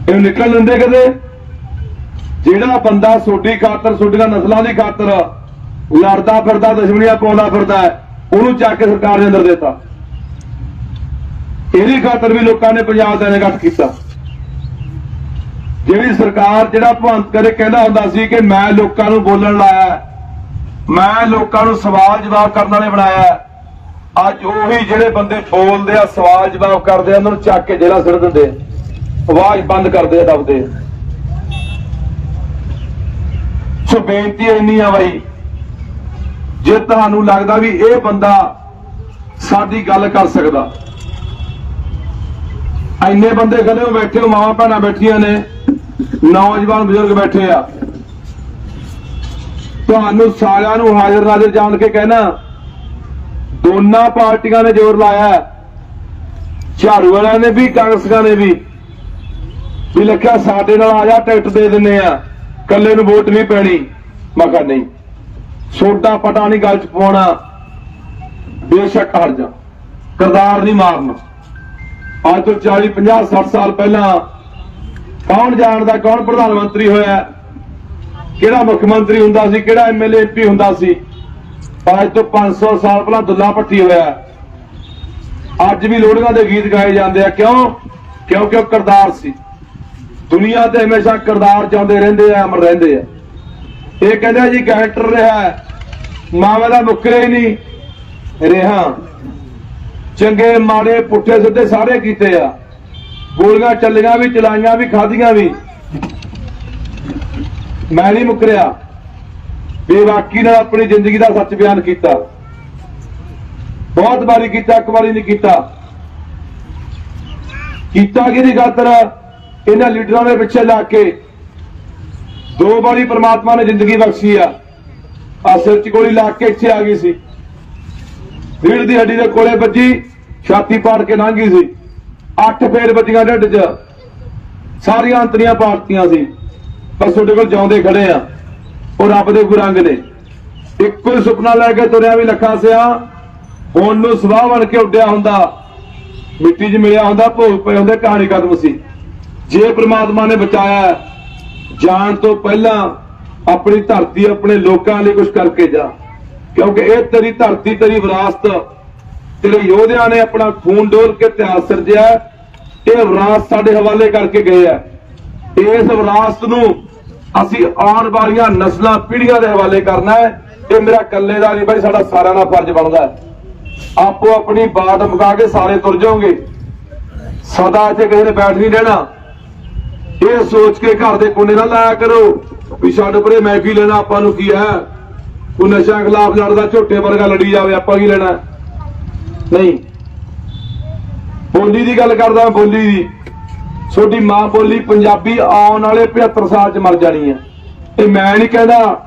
ਇਹ ਨਿਕਲ ਲੈਂਦੇ ਕਦੇ? ਜਿਹੜਾ ਬੰਦਾ ਸੋਡੀ ਖਾਤਰ, ਸੋਡੀਆਂ ਨਸਲਾਂ ਦੀ ਖਾਤਰ ਲੜਦਾ ਫਿਰਦਾ, ਦੁਸ਼ਮਣੀਆਂ ਪਾਉਂਦਾ ਫਿਰਦਾ ਉਹਨੂੰ ਚੱਕ ਕੇ ਸਰਕਾਰ ਨੇ ਅੰਦਰ ਦਿੱਤਾ। ਇਹਦੀ ਖਾਤਰ ਵੀ ਲੋਕਾਂ ਨੇ ਪੰਜਾਬ ਦਾ ਇਕੱਠ ਕੀਤਾ। ਜਿਹੜੀ ਸਰਕਾਰ, ਜਿਹੜਾ ਭਵੰਤ ਕਰੇ ਕਹਿੰਦਾ ਹੁੰਦਾ ਸੀ ਕਿ ਮੈਂ ਲੋਕਾਂ ਨੂੰ ਬੋਲਣ ਲਾਇਆ ਮੈਂ ਲੋਕਾਂ ਨੂੰ ਸਵਾਲ ਜਵਾਬ ਕਰਨ ਵਾਲੇ ਬਣਾਇਆ ਅੱਜ ਉਹੀ ਜਿਹੜੇ ਬੰਦੇ ਬੋਲਦੇ ਆ, ਸਵਾਲ ਜਵਾਬ ਕਰਦੇ ਆ, ਉਹਨਾਂ ਨੂੰ ਚੱਕ ਕੇ ਜੇਲ੍ਹਾਂ ਸਿਰ ਦਿੰਦੇ ਆਵਾਜ਼ ਬੰਦ ਕਰਦੇ ਆ, ਦਬਦੇ ਸੋ ਬੇਨਤੀ ਇੰਨੀ ਆ ਬਾਈ ਜੇ ਤੁਹਾਨੂੰ ਲੱਗਦਾ ਵੀ ਇਹ ਬੰਦਾ ਸਾਡੀ ਗੱਲ ਕਰ ਸਕਦਾ। ਇੰਨੇ ਬੰਦੇ ਖੜੇ ਹੋ ਬੈਠੇ ਹੋ, ਮਾਵਾਂ ਭੈਣਾਂ ਬੈਠੀਆਂ ਨੇ, ਨੌਜਵਾਨ ਬਜ਼ੁਰਗ ਬੈਠੇ ਆ। ਤੁਹਾਨੂੰ ਸਾਰਿਆਂ ਨੂੰ ਹਾਜ਼ਰ ਨਾਜ਼ਰ ਜਾਣ ਕੇ ਕਹਿਣਾ, ਦੋਨਾਂ ਪਾਰਟੀਆਂ ਨੇ ਜ਼ੋਰ ਲਾਇਆ ਝਾੜੂ ਵਾਲਿਆਂ ਨੇ ਵੀ, ਕਾਂਗਰਸੀਆਂ ਨੇ ਵੀ। ਵੀ ਲਿਖਿਆ ਸਾਡੇ ਨਾਲ ਆ ਜਾ, ਟਿਕਟ ਦੇ ਦਿੰਨੇ ਆ। ਕੱਲੇ ਨੂੰ ਵੋਟ ਨਹੀਂ ਪੈਣੀ। ਮੈਂ ਕਿਹਾ ਨਹੀਂ। ਸੋਡਾ ਪਟਾ ਨਹੀਂ ਗੱਲ ਚ ਪਾਉਣਾ। ਬੇਸ਼ੱਕ ਹਟ ਜਾ। ਕਰਦਾਰ ਨਹੀਂ ਮਾਰਨਾ। ਅੱਜ ਤੋਂ 40 50 60 ਸਾਲ ਪਹਿਲਾਂ ਕੌਣ ਜਾਣਦਾ, ਕੌਣ ਪ੍ਰਧਾਨ ਮੰਤਰੀ ਹੋਇਆ? ਕਿਹੜਾ ਮੁੱਖ ਮੰਤਰੀ ਹੁੰਦਾ ਸੀ, ਕਿਹੜਾ ਐਮਐਲਏ ਐਮਪੀ ਹੁੰਦਾ ਸੀ? ਅੱਜ ਤੋਂ 500 ਸਾਲ ਪਹਿਲਾਂ ਦੁੱਲਾ ਭੱਟੀ ਹੋਇਆ। ਅੱਜ ਵੀ ਲੋੜੀਆਂ ਦੇ ਗੀਤ ਗਾਏ ਜਾਂਦੇ ਆ। ਕਿਉਂ? ਕਿਉਂਕਿ ਉਹ ਕਰਦਾਰ ਸੀ। ਦੁਨੀਆ ਤੇ ਹਮੇਸ਼ਾ ਕਰਦਾਰ ਚਾਹੁੰਦੇ ਰਹਿੰਦੇ ਆ, ਅਮਰ ਰਹਿੰਦੇ ਆ। ਇਹ ਕਹਿੰਦਾ ਜੀ ਗੈਂਟਰ ਰਿਹਾ ਹੈ, ਦਾ ਮੁੱਕਰੇ ਹੀ ਨਹੀਂ ਰਿਹਾ। ਚੰਗੇ ਮਾੜੇ ਪੁੱਠੇ ਸਿੱਧੇ ਸਾਰੇ ਕੀਤੇ ਆ। ਗੋਲੀਆਂ ਚੱਲੀਆਂ ਵੀ ਚਲਾਈਆਂ ਵੀ ਖਾਧੀਆਂ ਵੀ। ਮੈਂ ਨਹੀਂ ਮੁੱਕਰਿਆ। ਬੇਵਾਕੀ ਨਾਲ ਆਪਣੀ ਜ਼ਿੰਦਗੀ ਦਾ ਸੱਚ ਬਿਆਨ ਕੀਤਾ। ਬਹੁਤ ਵਾਰੀ ਕੀਤਾ ਇੱਕ ਵਾਰੀ ਨਹੀਂ ਕੀਤਾ। ਕੀਤਾ ਕਿਹਦੀ ਖਾਤਰ? ਇਹਨਾਂ ਲੀਡਰਾਂ ਦੇ ਪਿੱਛੇ ਲਾ ਕੇ ਦੋ ਵਾਰੀ ਪ੍ਰਮਾਤਮਾ ਨੇ ਜ਼ਿੰਦਗੀ ਬਖਸ਼ੀ ਆ। ਆ ਸਿਰ 'ਚ ਗੋਲੀ ਲਾ ਕੇ ਇੱਥੇ ਆ ਗਈ ਸੀ। ਰੀੜ ਦੀ ਹੱਡੀ ਦੇ ਕੋਲੇ ਵੱਜੀ, ਛਾਤੀ ਪਾੜ ਕੇ ਲੰਘ ਗਈ ਸੀ। ਅੱਠ ਫੇਰ ਵੱਜੀਆਂ ਢਿੱਡ 'ਚ। ਸਾਰੀਆਂ ਅੰਤਰੀਆਂ ਪਾੜਤੀਆਂ ਸੀ। ਪਰ ਤੁਹਾਡੇ ਕੋਲ ਜਾਉਂਦੇ ਖੜੇ ਆ। ਉਹ ਰੱਬ ਦੇ ਗੁਰੰਗ ਨੇ। ਇੱਕੋ ਹੀ ਸੁਪਨਾ ਲੈ ਕੇ ਤੁਰਿਆ ਵੀ ਲੱਖਾਂ ਸਿਆ। ਹੁਣ ਨੂੰ ਸਵਾਹ ਬਣ ਕੇ ਉੱਡਿਆ ਹੁੰਦਾ। ਮਿੱਟੀ 'ਚ ਮਿਲਿਆ ਹੁੰਦਾ, ਭੋਗ ਪਏ ਹੁੰਦੇ, ਕਹਾਣੀ ਕਦਮ ਸੀ। ਜੇ ਪ੍ਰਮਾਤਮਾ ਨੇ ਬਚਾਇਆ ਜਾਣ ਤੋਂ ਪਹਿਲਾਂ ਆਪਣੀ ਧਰਤੀ ਆਪਣੇ ਲੋਕਾਂ ਲਈ ਕੁਝ ਕਰਕੇ ਜਾ। ਕਿਉਂਕਿ ਇਹ ਤੇਰੀ ਧਰਤੀ, ਤੇਰੀ ਵਿਰਾਸਤ, ਤੇਰੇ ਯੋਧਿਆਂ ਨੇ ਆਪਣਾ ਖੂਨ ਡੋਲ ਕੇ ਇਤਿਹਾਸ ਸਿਰਜਿਆ ਇਹ ਵਿਰਾਸਤ ਸਾਡੇ ਹਵਾਲੇ ਕਰਕੇ ਗਏ ਆ ਇਸ ਵਿਰਾਸਤ ਨੂੰ ਅਸੀਂ ਆਉਣ ਵਾਲੀਆਂ ਨਸਲਾਂ, ਪੀੜ੍ਹੀਆਂ ਦੇ ਹਵਾਲੇ ਕਰਨਾ ਹੈ। ਇਹ ਮੇਰਾ ਇਕੱਲੇ ਦਾ ਨਹੀਂ ਬਾਈ, ਸਾਡਾ ਸਾਰਿਆਂ ਦਾ ਫਰਜ਼ ਬਣਦਾ ਆਪੋ ਆਪਣੀ ਬਾਤ ਮੁਕਾ ਕੇ ਸਾਰੇ ਤੁਰ ਜਾਓਗੇ। ਸਦਾ ਇੱਥੇ ਕਿਸੇ ਨੇ ਬੈਠ ਨਹੀਂ ਰਹਿਣਾ। ਇਹ ਸੋਚ ਕੇ ਘਰ ਦੇ ਕੋਨੇ ਨਾ ਲਾਇਆ ਕਰੋ ਵੀ ਛੱਡ ਪਰੇ ਮੈਂ ਕੀ ਲੈਣਾ, ਆਪਾਂ ਨੂੰ ਕੀ ਹੈ? ਕੋਈ ਨਸ਼ਾ ਖਿਲਾਫ ਲੜਦਾ ਝੋਟੇ ਵਰਗਾ ਲੜੀ ਜਾਵੇ, ਆਪਾਂ ਕੀ ਲੈਣਾ? ਨਹੀਂ। ਬੋਲੀ ਦੀ ਗੱਲ ਕਰਦਾ ਬੋਲੀ ਦੀ। ਤੁਹਾਡੀ ਮਾਂ ਬੋਲੀ ਪੰਜਾਬੀ ਆਉਣ ਵਾਲੇ 75 ਸਾਲ ਚ ਮਰ ਜਾਣੀ ਹੈ। ਇਹ ਮੈਂ ਨਹੀਂ ਕਹਿੰਦਾ,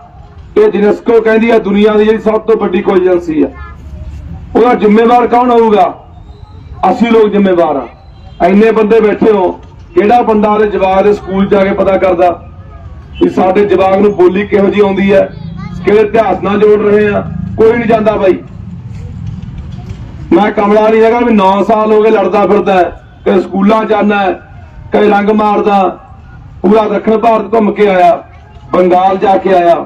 ਇਹ ਯੂਨੈਸਕੋ ਕਹਿੰਦੀ ਹੈ, ਦੁਨੀਆ ਦੀ ਜਿਹੜੀ ਸਭ ਤੋਂ ਵੱਡੀ ਕੋਈ ਏਜੰਸੀ ਹੈ। ਉਹਦਾ ਜ਼ਿੰਮੇਵਾਰ ਕੌਣ ਹੋਊਗਾ? ਅਸੀਂ ਲੋਕ ਜ਼ਿੰਮੇਵਾਰ ਆ ਇੰਨੇ ਬੰਦੇ ਬੈਠੇ ਹੋ ਕਿਹੜਾ ਬੰਦਾ ਉਹਦੇ ਜਵਾਕ ਦੇ ਸਕੂਲ ਜਾ ਕੇ ਪਤਾ ਕਰਦਾ ਵੀ ਸਾਡੇ ਜਵਾਕ ਨੂੰ ਬੋਲੀ ਕਿਹੋ ਜੀ ਆਉਂਦੀ ਹੈ, ਕਿਹੜੇ ਇਤਿਹਾਸ ਨਾਲ ਜੋੜ ਰਹੇ ਆ, ਕੋਈ ਨਹੀਂ ਜਾਂਦਾ ਬਾਈ। ਮੈਂ ਕਮਲਾ ਨਹੀਂ ਹੈਗਾ ਵੀ 9 ਸਾਲ ਹੋ ਗਏ ਲੜਦਾ ਫਿਰਦਾ ਹੈ ਕਿ ਸਕੂਲਾਂ ਜਾਂਦਾ ਹੈ ਕਈ ਰੰਗ ਮਾਰਦਾ, ਪੂਰਾ ਦੱਖਣ ਭਾਰਤ ਘੁੰਮ ਕੇ ਆਇਆ, ਬੰਗਾਲ ਜਾ ਕੇ ਆਇਆ,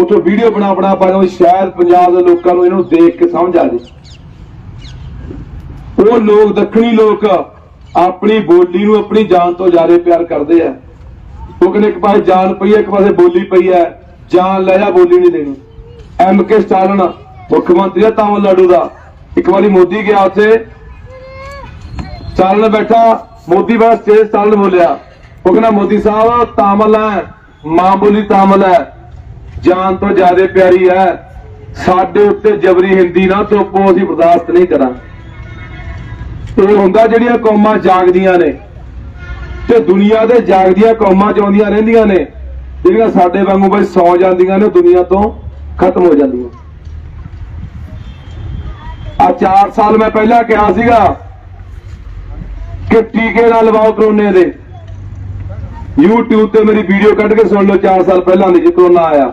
ਉਥੋਂ ਵੀਡੀਓ ਬਣਾ ਬਣਾ ਪਾਇਆ ਸ਼ਾਇਦ ਪੰਜਾਬ ਦੇ ਲੋਕਾਂ ਨੂੰ ਇਹਨੂੰ ਦੇਖ ਕੇ ਸਮਝ ਆ ਜੇ। ਉਹ ਲੋਕ, ਦੱਖਣੀ ਲੋਕ ਆਪਣੀ ਬੋਲੀ ਨੂੰ ਆਪਣੀ ਜਾਨ ਤੋਂ ਜ਼ਿਆਦਾ ਪਿਆਰ ਕਰਦੇ ਆ। ਉਹ ਕਹਿੰਦੇ ਇੱਕ ਪਾਸੇ ਜਾਨ ਪਈ ਹੈ ਇੱਕ ਪਾਸੇ ਬੋਲੀ ਪਈ ਹੈ ਜਾਨ ਲੈ ਜਾ, ਬੋਲੀ ਨਹੀਂ ਦੇਣੀ। ਐਮ ਕੇ ਸਟਾਲਨ, ਮੁੱਖ ਮੰਤਰੀ ਆ ਤਾਮਿਲਨਾਡੂ ਦਾ। ਇੱਕ ਵਾਰੀ ਮੋਦੀ ਗਿਆ ਉੱਥੇ। ਸਟਾਲਨ ਬੈਠਾ, ਮੋਦੀ ਬਸ ਸਟੇਜ ਸਟਾਲਿਨ ਬੋਲਿਆ। ਉਹ ਕਹਿੰਦਾ, ਮੋਦੀ ਸਾਹਿਬ, ਤਾਮਿਲ ਹੈ। ਮਾਂ ਬੋਲੀ ਤਾਮਿਲ ਹੈ। ਜਾਨ ਤੋਂ ਜ਼ਿਆਦਾ ਪਿਆਰੀ ਹੈ। ਸਾਡੇ ਉੱਤੇ ਜਬਰੀ ਹਿੰਦੀ ਨਾ ਥੋਪੋ, ਅਸੀਂ ਬਰਦਾਸ਼ਤ ਨਹੀਂ ਕਰਾਂਗੇ। ਇਹ ਹੁੰਦਾ ਜਿਹੜੀਆਂ ਕੌਮਾਂ ਜਾਗਦੀਆਂ ਨੇ ਤੇ ਦੁਨੀਆ ਦੇ ਜਾਗਦੀਆਂ ਕੌਮਾਂ ਚ ਆਉਂਦੀਆਂ ਰਹਿੰਦੀਆਂ ਨੇ, ਜਿਹੜੀਆਂ ਸਾਡੇ ਵਾਂਗੂ ਬਈ ਸੌ ਜਾਂਦੀਆਂ ਨੇ, ਦੁਨੀਆ ਤੋਂ ਖਤਮ ਹੋ ਜਾਂਦੀਆਂ। ਆ 4 ਸਾਲ ਮੈਂ ਪਹਿਲਾਂ ਕਿਹਾ ਸੀਗਾ ਕਿ ਟੀਕੇ ਨਾਲ ਲਵਾਓ ਕਰੋਨੇ ਦੇ। YouTube ਤੇ ਮੇਰੀ ਵੀਡੀਓ ਕੱਢ ਕੇ ਸੁਣ ਲਓ 4 ਸਾਲ ਪਹਿਲਾਂ ਦੀ ਜੇ ਕਰੋਨਾ ਆਇਆ।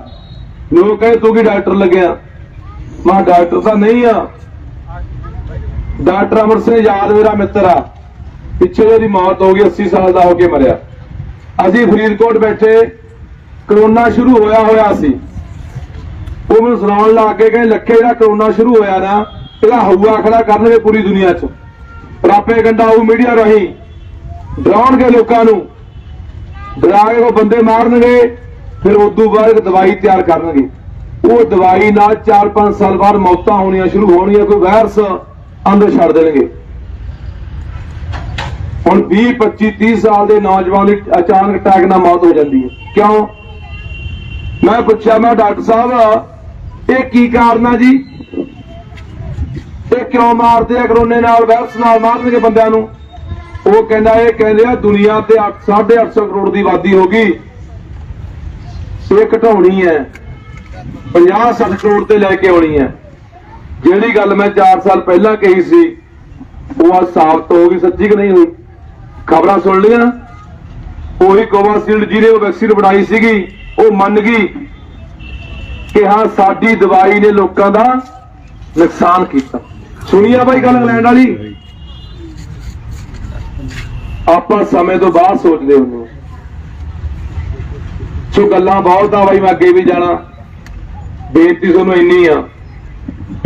ਲੋਕ ਕਹੇ, ਤੂੰ ਕੀ ਡਾਕਟਰ ਲੱਗਿਆ? ਮੈਂ ਡਾਕਟਰ ਤਾਂ ਨਹੀਂ ਆ। ਡਾਕਟਰ ਅਮਰ ਸਿੰਘ ਯਾਦ ਮੇਰਾ ਮਿੱਤਰ ਆ। ਪਿੱਛੇ ਉਹਦੀ ਮੌਤ ਹੋ ਗਈ 80 ਸਾਲ ਦਾ ਹੋ ਕੇ ਮਰਿਆ। ਅਸੀਂ ਫਰੀਦਕੋਟ ਬੈਠੇ, ਕਰੋਨਾ ਸ਼ੁਰੂ ਹੋਇਆ ਹੋਇਆ ਸੀ। ਉਹ ਮੈਨੂੰ ਸੁਣਾਉਣ ਲੱਗ ਕੇ ਕਹਿੰਦੇ ਲੱਖੇ ਜਿਹੜਾ ਕਰੋਨਾ ਸ਼ੁਰੂ ਹੋਇਆ ਨਾ, ਇਹਦਾ ਹਊਆ ਖੜਾ ਕਰਨਗੇ ਪੂਰੀ ਦੁਨੀਆ 'ਚ। ਪ੍ਰਾਪੇ ਗੰਡਾ ਉਹ ਮੀਡੀਆ ਰਾਹੀਂ। ਡਰਾਉਣਗੇ ਲੋਕਾਂ ਨੂੰ। ਡਰਾ ਕੇ ਉਹ ਬੰਦੇ ਮਾਰਨਗੇ, ਫਿਰ ਉਦੋਂ ਬਾਅਦ ਇੱਕ ਦਵਾਈ ਤਿਆਰ ਕਰਨਗੇ। ਉਹ ਦਵਾਈ ਨਾਲ 4-5 ਸਾਲ ਬਾਅਦ ਮੌਤਾਂ ਹੋਣੀਆਂ ਸ਼ੁਰੂ ਹੋਣਗੀਆਂ, ਕੋਈ ਵਾਇਰਸ ਅੰਦਰ ਛੱਡ ਦੇਣਗੇ। ਹੁਣ 20 25 30 ਸਾਲ ਦੇ ਨੌਜਵਾਨ ਦੀ ਅਚਾਨਕ ਅਟੈਕ ਨਾਲ ਮੌਤ ਹੋ ਜਾਂਦੀ ਹੈ। ਕਿਉਂ? ਮੈਂ ਪੁੱਛਿਆ, ਮੈਂ ਡਾਕਟਰ ਸਾਹਿਬ, ਇਹ ਕੀ ਕਾਰਨ ਆ ਜੀ? ਇਹ ਕਿਉਂ ਮਾਰਦੇ ਆ ਕਰੋਨੇ ਨਾਲ ਵਾਇਰਸ ਨਾਲ ਮਾਰਨਗੇ ਬੰਦਿਆਂ ਨੂੰ? ਉਹ ਕਹਿੰਦਾ, ਇਹ ਕਹਿੰਦੇ ਆ, ਦੁਨੀਆ ਤੇ 8.5 ਕਰੋੜ ਦੀ ਆਬਾਦੀ ਹੋ ਗਈ। ਇਹ ਘਟਾਉਣੀ ਹੈ। 50 60 ਕਰੋੜ ਤੇ ਲੈ ਕੇ ਆਉਣੀ ਹੈ। ਜਿਹੜੀ ਗੱਲ ਮੈਂ 4 ਸਾਲ ਪਹਿਲਾਂ ਕਹੀ ਸੀ, ਉਹ ਅੱਜ ਸਾਬਤ ਹੋ ਗਈ, ਸੱਚੀ ਕਿ ਨਹੀਂ ਹੋਈ? ਖਬਰਾਂ ਸੁਣ ਲੀਆਂ ਉਹੀ ਕੋਵਾਸੀਲਡ ਜਿਹਨੇ ਉਹ ਵੈਕਸੀਨ ਬਣਾਈ ਸੀਗੀ, ਉਹ ਮੰਨ ਗਈ ਕਿ ਹਾਂ, ਸਾਡੀ ਦਵਾਈ ਨੇ ਲੋਕਾਂ ਦਾ ਨੁਕਸਾਨ ਕੀਤਾ। ਸੁਣੀਆ ਬਾਈ ਗੱਲ ਇੰਗਲੈਂਡ ਵਾਲੀ? ਆਪਾਂ ਸਮੇਂ ਤੋਂ ਬਾਅਦ ਸੋਚਦੇ ਹੁੰਦੇ ਹਾਂ। ਸੋ ਗੱਲਾਂ ਬਹੁਤ ਆ ਬਾਈ, ਮੈਂ ਅੱਗੇ ਵੀ ਜਾਣਾ। ਬੇਨਤੀ ਤੁਹਾਨੂੰ ਇੰਨੀ ਆ।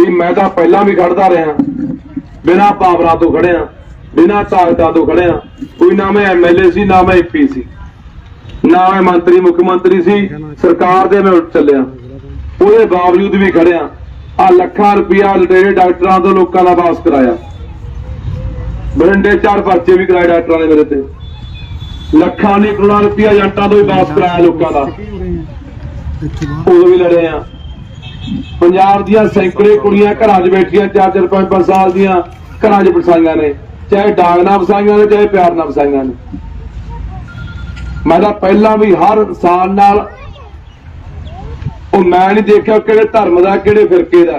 ਵੀ ਮੈਂ ਤਾਂ ਪਹਿਲਾਂ ਵੀ ਖੜਦਾ ਰਿਹਾ। ਬਿਨਾਂ ਪਾਵਰਾਂ ਤੋਂ ਖੜਿਆ ਬਿਨਾਂ ਤਾਕਤਾਂ ਤੋਂ ਖੜਿਆ। ਕੋਈ ਨਾ ਮੈਂ ਐਮਐਲਏ ਸੀ ਨਾ ਮੈਂ ਐਮਪੀ ਸੀ। ਨਾ ਮੈਂ ਮੰਤਰੀ ਮੁੱਖ ਮੰਤਰੀ ਸੀ। ਸਰਕਾਰ ਦੇ ਮੈਂ ਉੱਠ ਚੱਲਿਆ। ਉਹਦੇ ਬਾਵਜੂਦ ਵੀ ਖੜਿਆ। ਆ ਲੱਖਾਂ ਰੁਪਇਆ ਲਟੇਰੇ ਡਾਕਟਰਾਂ ਤੋਂ ਲੋਕਾਂ ਦਾ ਵਾਪਸ ਕਰਾਇਆ। ਬਰਿੰਡੇ ਚਾਰ ਪਰਚੇ ਵੀ ਕਰਾਏ ਡਾਕਟਰਾਂ ਨੇ ਮੇਰੇ ਤੇ। ਲੱਖਾਂ ਨਹੀਂ ਕਰੋੜਾਂ ਰੁਪਇਆ ਏਜੰਟਾਂ ਤੋਂ ਵੀ ਵਾਪਸ ਕਰਾਇਆ ਲੋਕਾਂ ਦਾ। ਉਦੋਂ ਵੀ ਲੜੇ ਆ। ਪੰਜਾਬ ਦੀਆਂ ਸੈਂਕੜੇ ਕੁੜੀਆਂ ਘਰਾਂ 'ਚ ਬੈਠੀਆਂ 4-4 5-5 ਸਾਲ ਦੀਆਂ ਘਰਾਂ 'ਚ ਫਸਾਈਆਂ ਨੇ। ਚਾਹੇ ਡਾਂਗ ਨਾਲ ਫਸਾਈਆਂ ਨੇ, ਚਾਹੇ ਪਿਆਰ ਨਾਲ ਫਸਾਈਆਂ ਨੇ। ਮੈਂ ਤਾਂ ਪਹਿਲਾਂ ਵੀ ਹਰ ਸਾਲ ਨਾਲ ਉਹ ਮੈਂ ਨਹੀਂ ਦੇਖਿਆ ਕਿਹੜੇ ਧਰਮ ਦਾ, ਕਿਹੜੇ ਫਿਰਕੇ ਦਾ,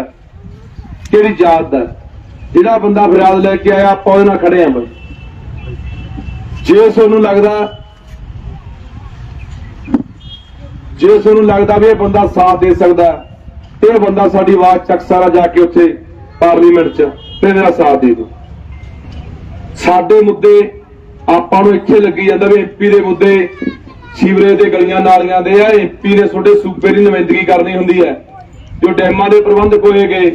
ਕਿਹੜੀ ਜਾਤ ਦਾ। ਜਿਹੜਾ ਬੰਦਾ ਫਰਿਆਦ ਲੈ ਕੇ ਆਇਆ, ਆਪਾਂ ਉਹਦੇ ਨਾਲ ਖੜੇ ਆਂ ਬਈ ਜੇ ਤੁਹਾਨੂੰ ਲੱਗਦਾ, ਜੇ ਤੁਹਾਨੂੰ ਲੱਗਦਾ ਵੀ ਇਹ ਬੰਦਾ ਸਾਥ ਦੇ ਸਕਦਾ ਇਹ ਬੰਦਾ ਸਾਡੀ ਆਵਾਜ਼ ਚੱਕ ਸਾਰਾ ਜਾ ਕੇ ਉੱਥੇ ਪਾਰਲੀਮੈਂਟ 'ਚ ਤੇ ਮੇਰਾ ਸਾਥ ਦੇ ਦਿਓ। ਸਾਡੇ ਮੁੱਦੇ ਆਪਾਂ ਨੂੰ ਇੱਥੇ ਲੱਗੀ ਜਾਂਦਾ ਵੀ ਐਮਪੀ ਦੇ ਮੁੱਦੇ ਸੀਵਰੇਜ ਦੇ ਗਲੀਆਂ ਨਾਲੀਆਂ ਦੇ ਆ ਐਮਪੀ ਨੇ ਤੁਹਾਡੇ ਸੂਬੇ ਦੀ ਨੁਮਾਇੰਦਗੀ ਕਰਨੀ ਹੁੰਦੀ ਹੈ। ਜੋ ਡੈਮਾਂ ਦੇ ਪ੍ਰਬੰਧ ਕੋਏ ਗਏ,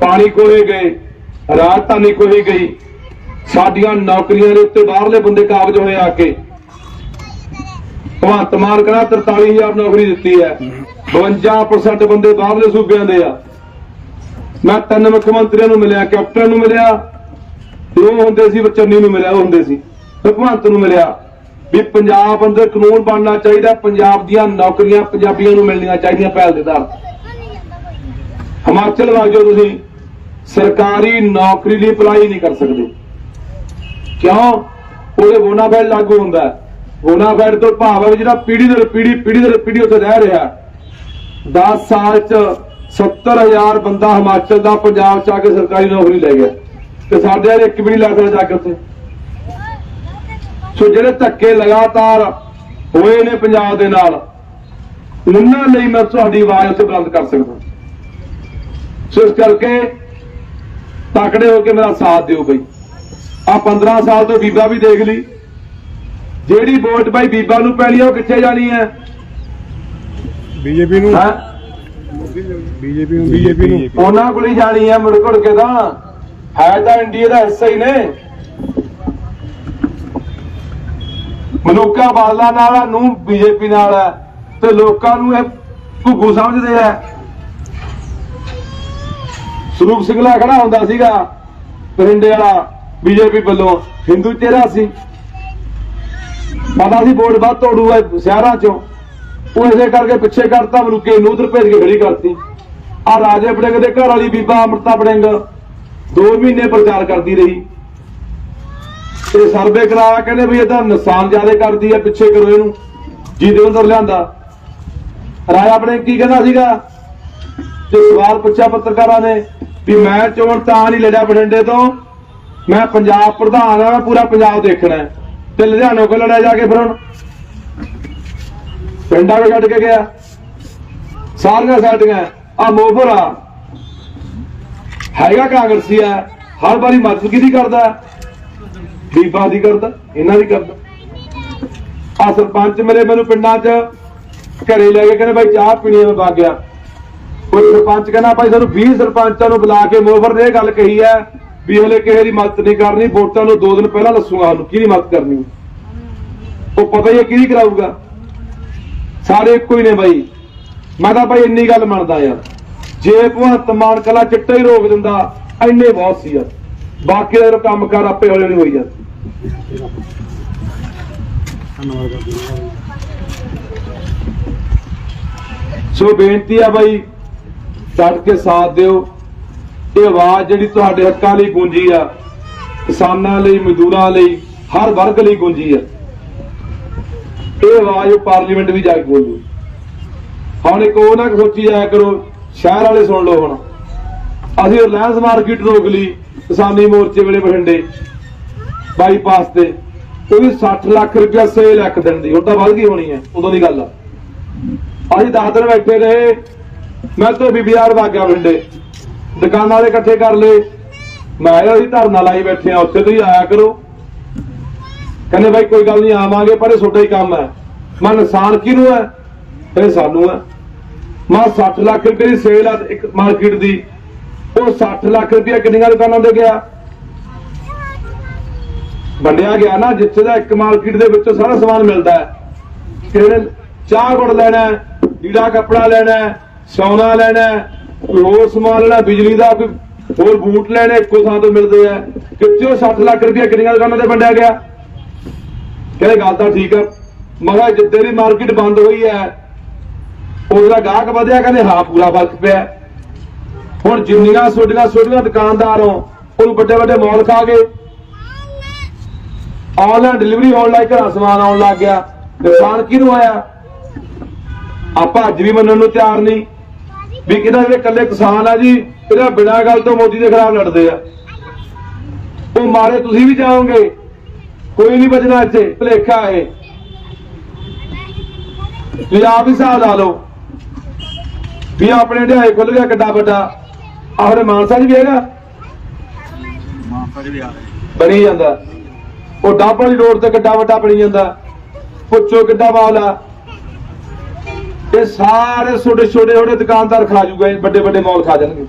ਪਾਣੀ ਕੋਏ ਗਏ, ਰਾਜਧਾਨੀ ਕੋਏ ਗਈ, ਸਾਡੀਆਂ ਨੌਕਰੀਆਂ ਦੇ ਉੱਤੇ ਬਾਹਰਲੇ ਬੰਦੇ ਕਾਬਜ ਹੋਏ ਆ ਕੇ। ਭਗਵੰਤ ਮਾਨ ਕਹਿੰਦਾ 43000 ਨੌਕਰੀ ਦਿੱਤੀ ਹੈ। 52% ਬੰਦੇ ਬਾਹਰਲੇ ਸੂਬਿਆਂ ਦੇ ਆ। ਮੈਂ ਤਿੰਨ ਮੁੱਖ ਮੰਤਰੀਆਂ ਨੂੰ ਮਿਲਿਆ, ਕੈਪਟਨ ਨੂੰ ਮਿਲਿਆ ਤੇ ਉਹ ਹੁੰਦੇ ਸੀ ਚੰਨੀ ਨੂੰ ਮਿਲਿਆ, ਉਹ ਹੁੰਦੇ ਸੀ ਭਗਵੰਤ ਨੂੰ ਮਿਲਿਆ। ਵੀ ਪੰਜਾਬ ਅੰਦਰ ਕਾਨੂੰਨ ਬਣਨਾ ਚਾਹੀਦਾ, ਪੰਜਾਬ ਦੀਆਂ ਨੌਕਰੀਆਂ ਪੰਜਾਬੀਆਂ ਨੂੰ ਮਿਲਣੀਆਂ ਚਾਹੀਦੀਆਂ ਪਹਿਲ ਦੇ ਆਧਾਰ ਹਿਮਾਚਲ ਵਗ ਜਾਓ ਤੁਸੀਂ, ਸਰਕਾਰੀ ਨੌਕਰੀ ਲਈ ਅਪਲਾਈ ਨਹੀਂ ਕਰ ਸਕਦੇ। ਕਿਉਂ? ਉਹਦੇ ਬੋਨਾਫਾਈਡ ਲਾਗੂ ਹੁੰਦਾ। ਹੈ ਬੋਨਾਫਾਈਡ ਤੋਂ ਭਾਵ ਹੈ ਜਿਹੜਾ ਪੀੜ੍ਹੀ ਦਰ ਪੀੜ੍ਹੀ ਪੀੜ੍ਹੀ ਦਰ ਪੀੜ੍ਹੀ ਉੱਥੇ ਰਹਿ ਰਿਹਾ। 10 ਸਾਲ ਚ 70000 ਬੰਦਾ ਹਿਮਾਚਲ ਦਾ, ਪੰਜਾਬ ਚ ਆ ਕੇ ਸਰਕਾਰੀ ਨੌਕਰੀ ਲੈ ਗਿਆ। ਤੇ ਸਾਡੇ ਵਾਲੇ ਇੱਕ ਵੀ ਨਹੀਂ ਲੈ ਸਕਦਾ ਜਾ ਕੇ ਉੱਥੇ ਸੋ ਜਿਹੜੇ ਧੱਕੇ ਲਗਾਤਾਰ ਹੋਏ ਨੇ ਪੰਜਾਬ ਦੇ ਨਾਲ, ਉਹਨਾਂ ਲਈ ਮੈਂ ਤੁਹਾਡੀ ਆਵਾਜ਼ ਉੱਥੇ ਬੁਲੰਦ ਕਰ ਸਕਦਾ। ਸੋ ਇਸ ਕਰਕੇ ਤਾਕੜੇ ਹੋ ਕੇ ਮੇਰਾ ਸਾਥ ਦਿਓ ਬਈ। ਆ 15 ਸਾਲ ਤੋਂ ਬੀਬਾ ਵੀ ਦੇਖ ਲਈ। ਜਿਹੜੀ ਵੋਟ ਬਾਈ ਬੀਬਾ ਨੂੰ ਪੈਣੀ ਉਹ ਕਿੱਥੇ ਜਾਣੀ ਹੈ ਬੀਜੇਪੀ ਨੂੰ। ਹੈਂ? ਬੀਜੇਪੀ ਨੂੰ ਬੀਜੇਪੀ ਨੂੰ। ਉਹਨਾਂ ਕੋਲ ਹੀ ਜਾਣੀ ਹੈ ਮੁੜ ਘੁੜ ਕੇ ਤਾਂ। ਹੈ ਤਾਂ ਇੰਡੀਆ ਦਾ ਹਿੱਸਾ ਹੀ ਨੇ। ਮਨੁੱਖਾ ਬਾਦਲਾਂ ਨਾਲ ਨੂੰ ਬੀਜੇਪੀ ਨਾਲ ਤੇ ਲੋਕਾਂ ਨੂੰ ਇਹ ਘੁੱਗੂ ਸਮਝਦੇ ਆ। ਸਰੂਪ ਸਿੰਘਲਾ ਖੜਾ ਹੁੰਦਾ ਸੀਗਾ ਪਰਿੰਡੇ ਵਾਲਾ ਬੀਜੇਪੀ ਵੱਲੋਂ। ਹਿੰਦੂ ਚਿਹਰਾ ਸੀ। ਪਤਾ ਸੀ ਵੋਟ ਵੱਧ ਤੋੜੂਗਾ ਸ਼ਹਿਰਾਂ ਚੋਂ। ਉਹ ਇਸੇ ਕਰਕੇ ਪਿੱਛੇ ਕਰਤਾ ਮਲੂਕੇ ਨੂੰ ਉਧਰ ਭੇਜ ਕੇ ਖੜੀ ਕਰਤੀ। ਆ ਰਾਜੇ ਬੜਿੰਗ ਦੇ ਘਰ ਵਾਲੀ ਬੀਬਾ ਅਮਰਤਾ ਬੜਿੰਗ 2 ਮਹੀਨੇ ਪ੍ਰਚਾਰ ਕਰਦੀ ਰਹੀ। ਤੇ ਸਰਵੇ ਕਰਾਇਆ, ਕਹਿੰਦੇ ਵੀ ਇਹਦਾ ਨੁਕਸਾਨ ਜ਼ਿਆਦਾ ਕਰਦੀ ਹੈ, ਪਿੱਛੇ ਕਰੋ ਇਹਨੂੰ, ਜਿਹਦੇ ਅੰਦਰ ਲਿਆਂਦਾ। ਰਾਜਾ ਬੜਿੰਗ ਕੀ ਕਹਿੰਦਾ ਸੀਗਾ? ਜੇ ਸਵਾਲ ਪੁੱਛਿਆ ਪੱਤਰਕਾਰਾਂ ਨੇ, ਵੀ ਮੈਂ ਚੋਣ ਤਾਂ ਨਹੀਂ ਲੜਿਆ ਬਠਿੰਡੇ ਤੋਂ, ਮੈਂ ਪੰਜਾਬ ਪ੍ਰਧਾਨ ਆ ਮੈਂ ਪੂਰਾ ਪੰਜਾਬ ਦੇਖਣਾ ਤੇ ਲੁਧਿਆਣੇ ਕੋਲ ਲੜਿਆ ਜਾ ਕੇ ਫਿਰ ਹੁਣ। ਪਿੰਡਾਂ ਵਿੱਚ ਛੱਡ ਕੇ ਗਿਆ। ਸਾਰੀਆਂ ਸਾਡੀਆਂ ਆ ਮੋਫਰ ਆ ਹੈਗਾ ਕਾਂਗਰਸੀ ਆ ਹਰ ਵਾਰੀ ਮਦਦ ਕਿਹਦੀ ਕਰਦਾ? ਬੀਬਾ ਦੀ ਕਰਦਾ, ਇਹਨਾਂ ਦੀ ਕਰਦਾ। ਆ ਸਰਪੰਚ ਮੇਰੇ ਮੈਨੂੰ ਪਿੰਡਾਂ 'ਚ, ਘਰੇ ਲੈ ਕੇ ਕਹਿੰਦੇ ਭਾਈ ਚਾਹ ਪੀਣੀ ਮੈਂ ਵਗ ਗਿਆ। ਕੋਈ ਸਰਪੰਚ ਕਹਿੰਦਾ, ਭਾਈ ਸਾਨੂੰ 20 ਸਰਪੰਚਾਂ ਨੂੰ ਬੁਲਾ ਕੇ ਮੋਹਰ ਨੇ ਇਹ ਗੱਲ ਕਹੀ ਹੈ ਵੀ ਹਲੇ ਕਿਸੇ ਦੀ ਮਦਦ ਨਹੀਂ ਕਰਨੀ, ਵੋਟਾਂ ਨੂੰ ਦੋ ਦਿਨ ਪਹਿਲਾਂ ਦੱਸੂਗਾ ਸਾਨੂੰ, ਕਿਹਦੀ ਮਦਦ ਕਰਨੀ ਉਹ ਪਤਾ ਹੀ ਹੈ ਕਿਹਦੀ ਕਰਾਊਗਾ। ਸਾਰੇ ਇੱਕੋ ਹੀ ਨੇ ਬਾਈ। ਮੈਂ ਤਾਂ ਬਾਈ ਇੰਨੀ ਗੱਲ ਮੰਨਦਾ ਯਾਰ। ਜੇ ਭਗਵੰਤ ਮਾਨ ਕਲਾ ਚਿੱਟਾ ਹੀ ਰੋਕ ਦਿੰਦਾ, ਇੰਨੇ ਬਹੁਤ ਸੀ ਯਾਰ। ਬਾਕੀ ਦਾ ਕੰਮ ਕਰ, ਆਪੇ ਹੌਲੀ ਹੌਲੀ ਹੋਈ ਜਾਂਦੀ। ਸੋ ਬੇਨਤੀ ਆ ਬਾਈ, ਡਟ ਕੇ ਸਾਥ ਦਿਓ। ਇਹ ਆਵਾਜ਼ ਜਿਹੜੀ ਤੁਹਾਡੇ ਹੱਕਾਂ ਲਈ ਗੂੰਜੀ ਆ, ਕਿਸਾਨਾਂ ਲਈ, ਮਜ਼ਦੂਰਾਂ ਲਈ, ਹਰ ਵਰਗ ਲਈ ਗੂੰਜੀ ਆ। ਇਹ ਆਵਾਜ਼ ਪਾਰਲੀਮੈਂਟ ਵੀ ਜਾ ਕੇ ਬੋਲੂ। ਹੁਣ ਇੱਕ ਉਹ ਨਾ ਸੋਚੀ ਜਾਇਆ ਕਰੋ, ਸ਼ਹਿਰ ਵਾਲੇ ਸੁਣ ਲਓ ਹੁਣ। ਅਸੀਂ ਰਿਲਾਇੰਸ ਮਾਰਕੀਟ ਰੋਕ ਲਈ, ਕਿਸਾਨੀ ਮੋਰਚੇ ਵੇਲੇ ਬਠਿੰਡੇ ਬਾਈਪਾਸ ਤੇ। ਉਹ ਵੀ 60 ਲੱਖ ਰੁਪਇਆ ਸੇਲ ਇੱਕ ਦਿਨ ਦੀ। ਉਹ ਤਾਂ ਵੱਧ ਗਈ ਹੋਣੀ ਹੈ, ਉਦੋਂ ਦੀ ਗੱਲ ਆ। ਅਸੀਂ 10 ਦਿਨ ਬੈਠੇ ਰਹੇ। ਮੈਂ ਤਾਂ ਬੀਬੀਆਰ ਵਾਗਿਆ ਬਠਿੰਡੇ। ਦੁਕਾਨਾਂ ਵਾਲੇ ਇਕੱਠੇ ਕਰ ਲਏ। ਮੈਂ ਕਿਹਾ ਅਸੀਂ ਧਰਨਾ ਲਾਈ ਬੈਠੇ ਆ, ਉੱਥੇ ਤੁਸੀਂ ਆਇਆ ਕਰੋ। ਕਹਿੰਦੇ ਬਾਈ ਕੋਈ ਗੱਲ ਨਹੀਂ ਆਵਾਂਗੇ ਪਰ ਇਹ ਤੁਹਾਡਾ ਹੀ ਕੰਮ ਹੈ। ਮੈਂ ਨੁਕਸਾਨ ਕਿਹਨੂੰ ਹੈ? ਇਹ ਸਾਨੂੰ ਹੈ। ਮੈਂ 60 ਲੱਖ ਰੁਪਏ ਦੀ ਸੇਲ ਆ ਇੱਕ ਮਾਰਕੀਟ ਦੀ। ਉਹ 60 ਲੱਖ ਰੁਪਏ ਕਿੰਨੀਆਂ ਦੁਕਾਨਾਂ ਤੇ ਗਿਆ? ਵੰਡਿਆ ਗਿਆ ਨਾ ਜਿੱਥੇ ਦਾ ਇੱਕ ਮਾਰਕੀਟ ਦੇ ਵਿੱਚੋਂ ਸਾਰਾ ਸਮਾਨ ਮਿਲਦਾ ਹੈ। ਕਿਹੜੇ ਚਾਹ ਗੁੜ ਲੈਣਾ ਹੈ, ਲੀੜਾ ਕੱਪੜਾ ਲੈਣਾ ਹੈ, ਲੈਣਾ ਹੈ, ਹੋਰ ਸਮਾਨ ਲੈਣਾ ਬਿਜਲੀ ਦਾ ਕੋਈ ਹੋਰ ਬੂਟ ਲੈਣੇ ਇੱਕੋ ਥਾਂ ਤੋਂ ਮਿਲਦੇ ਆ ਕਿੱਥੋਂ 60 ਲੱਖ ਰੁਪਏ ਕਿੰਨੀਆਂ ਦੁਕਾਨਾਂ ਤੇ ਵੰਡਿਆ ਗਿਆ? ਕਹਿੰਦੇ ਗੱਲ ਤਾਂ ਠੀਕ ਆ? ਮਗਾ ਜਿੱਦੇ ਦੀ ਮਾਰਕੀਟ ਬੰਦ ਹੋਈ ਹੈ ਉਹਦਾ ਗਾਹਕ ਵਧਿਆ, ਕਹਿੰਦੇ ਹਾਂ, ਪੂਰਾ ਫ਼ਰਕ ਪਿਆ। ਹੁਣ ਜਿੰਨੀਆਂ ਛੋਟੀਆਂ ਛੋਟੀਆਂ ਦੁਕਾਨਦਾਰ ਹੋ, ਉਹਨੂੰ ਵੱਡੇ ਵੱਡੇ ਮਾਲ ਖਾ ਗਏ। ਆਨਲਾਈਨ ਡਿਲੀਵਰੀ ਹੋਣ ਲੱਗ ਘਰਾਂ ਸਮਾਨ ਆਉਣ ਲੱਗ ਗਿਆ। ਨੁਕਸਾਨ ਕਿਹਨੂੰ ਆਇਆ? ਆਪਾਂ ਅੱਜ ਵੀ ਮੰਨਣ ਨੂੰ ਤਿਆਰ ਨਹੀਂ। ਵੀ ਕਿਹਦਾ ਜਿਹੜੇ ਇਕੱਲੇ ਕਿਸਾਨ ਆ ਜੀ, ਇਹਦਾ ਬਿਨਾਂ ਗੱਲ ਤੋਂ ਮੋਦੀ ਦੇ ਖਿਲਾਫ ਲੜਦੇ ਆ। ਉਹ ਮਾਰੇ ਤੁਸੀਂ ਵੀ ਜਾਓਗੇ। ਕੋਈ ਨਹੀਂ ਬਚਣਾ ਇੱਥੇ ਭਲੇਖਾ ਹੈ ਤੁਸੀਂ ਆਪ ਹੀ ਹਿਸਾਬ ਲਾ ਲਓ। ਵੀ ਆਪਣੇ ਢਾਏ ਖੁੱਲ ਗਿਆ ਕਿੱਡਾ ਵੱਡਾ। ਆਪਣੇ ਮਾਨਸਾ ਚ ਵੀ ਹੈਗਾ। ਬਣੀ ਜਾਂਦਾ। ਉਹ ਡੱਬ ਵਾਲੀ ਰੋਡ ਤੇ ਕਿੱਡਾ ਵੱਡਾ ਬਣੀ ਜਾਂਦਾ। ਪੁੱਛੋ ਕਿੱਡਾ ਮਾਲ ਆ। ਇਹ ਸਾਰੇ ਛੋਟੇ ਛੋਟੇ ਛੋਟੇ ਦੁਕਾਨਦਾਰ ਖਾ ਜੂਗਾ ਇਹ ਵੱਡੇ ਵੱਡੇ ਮਾਲ ਖਾ ਜਾਣਗੇ।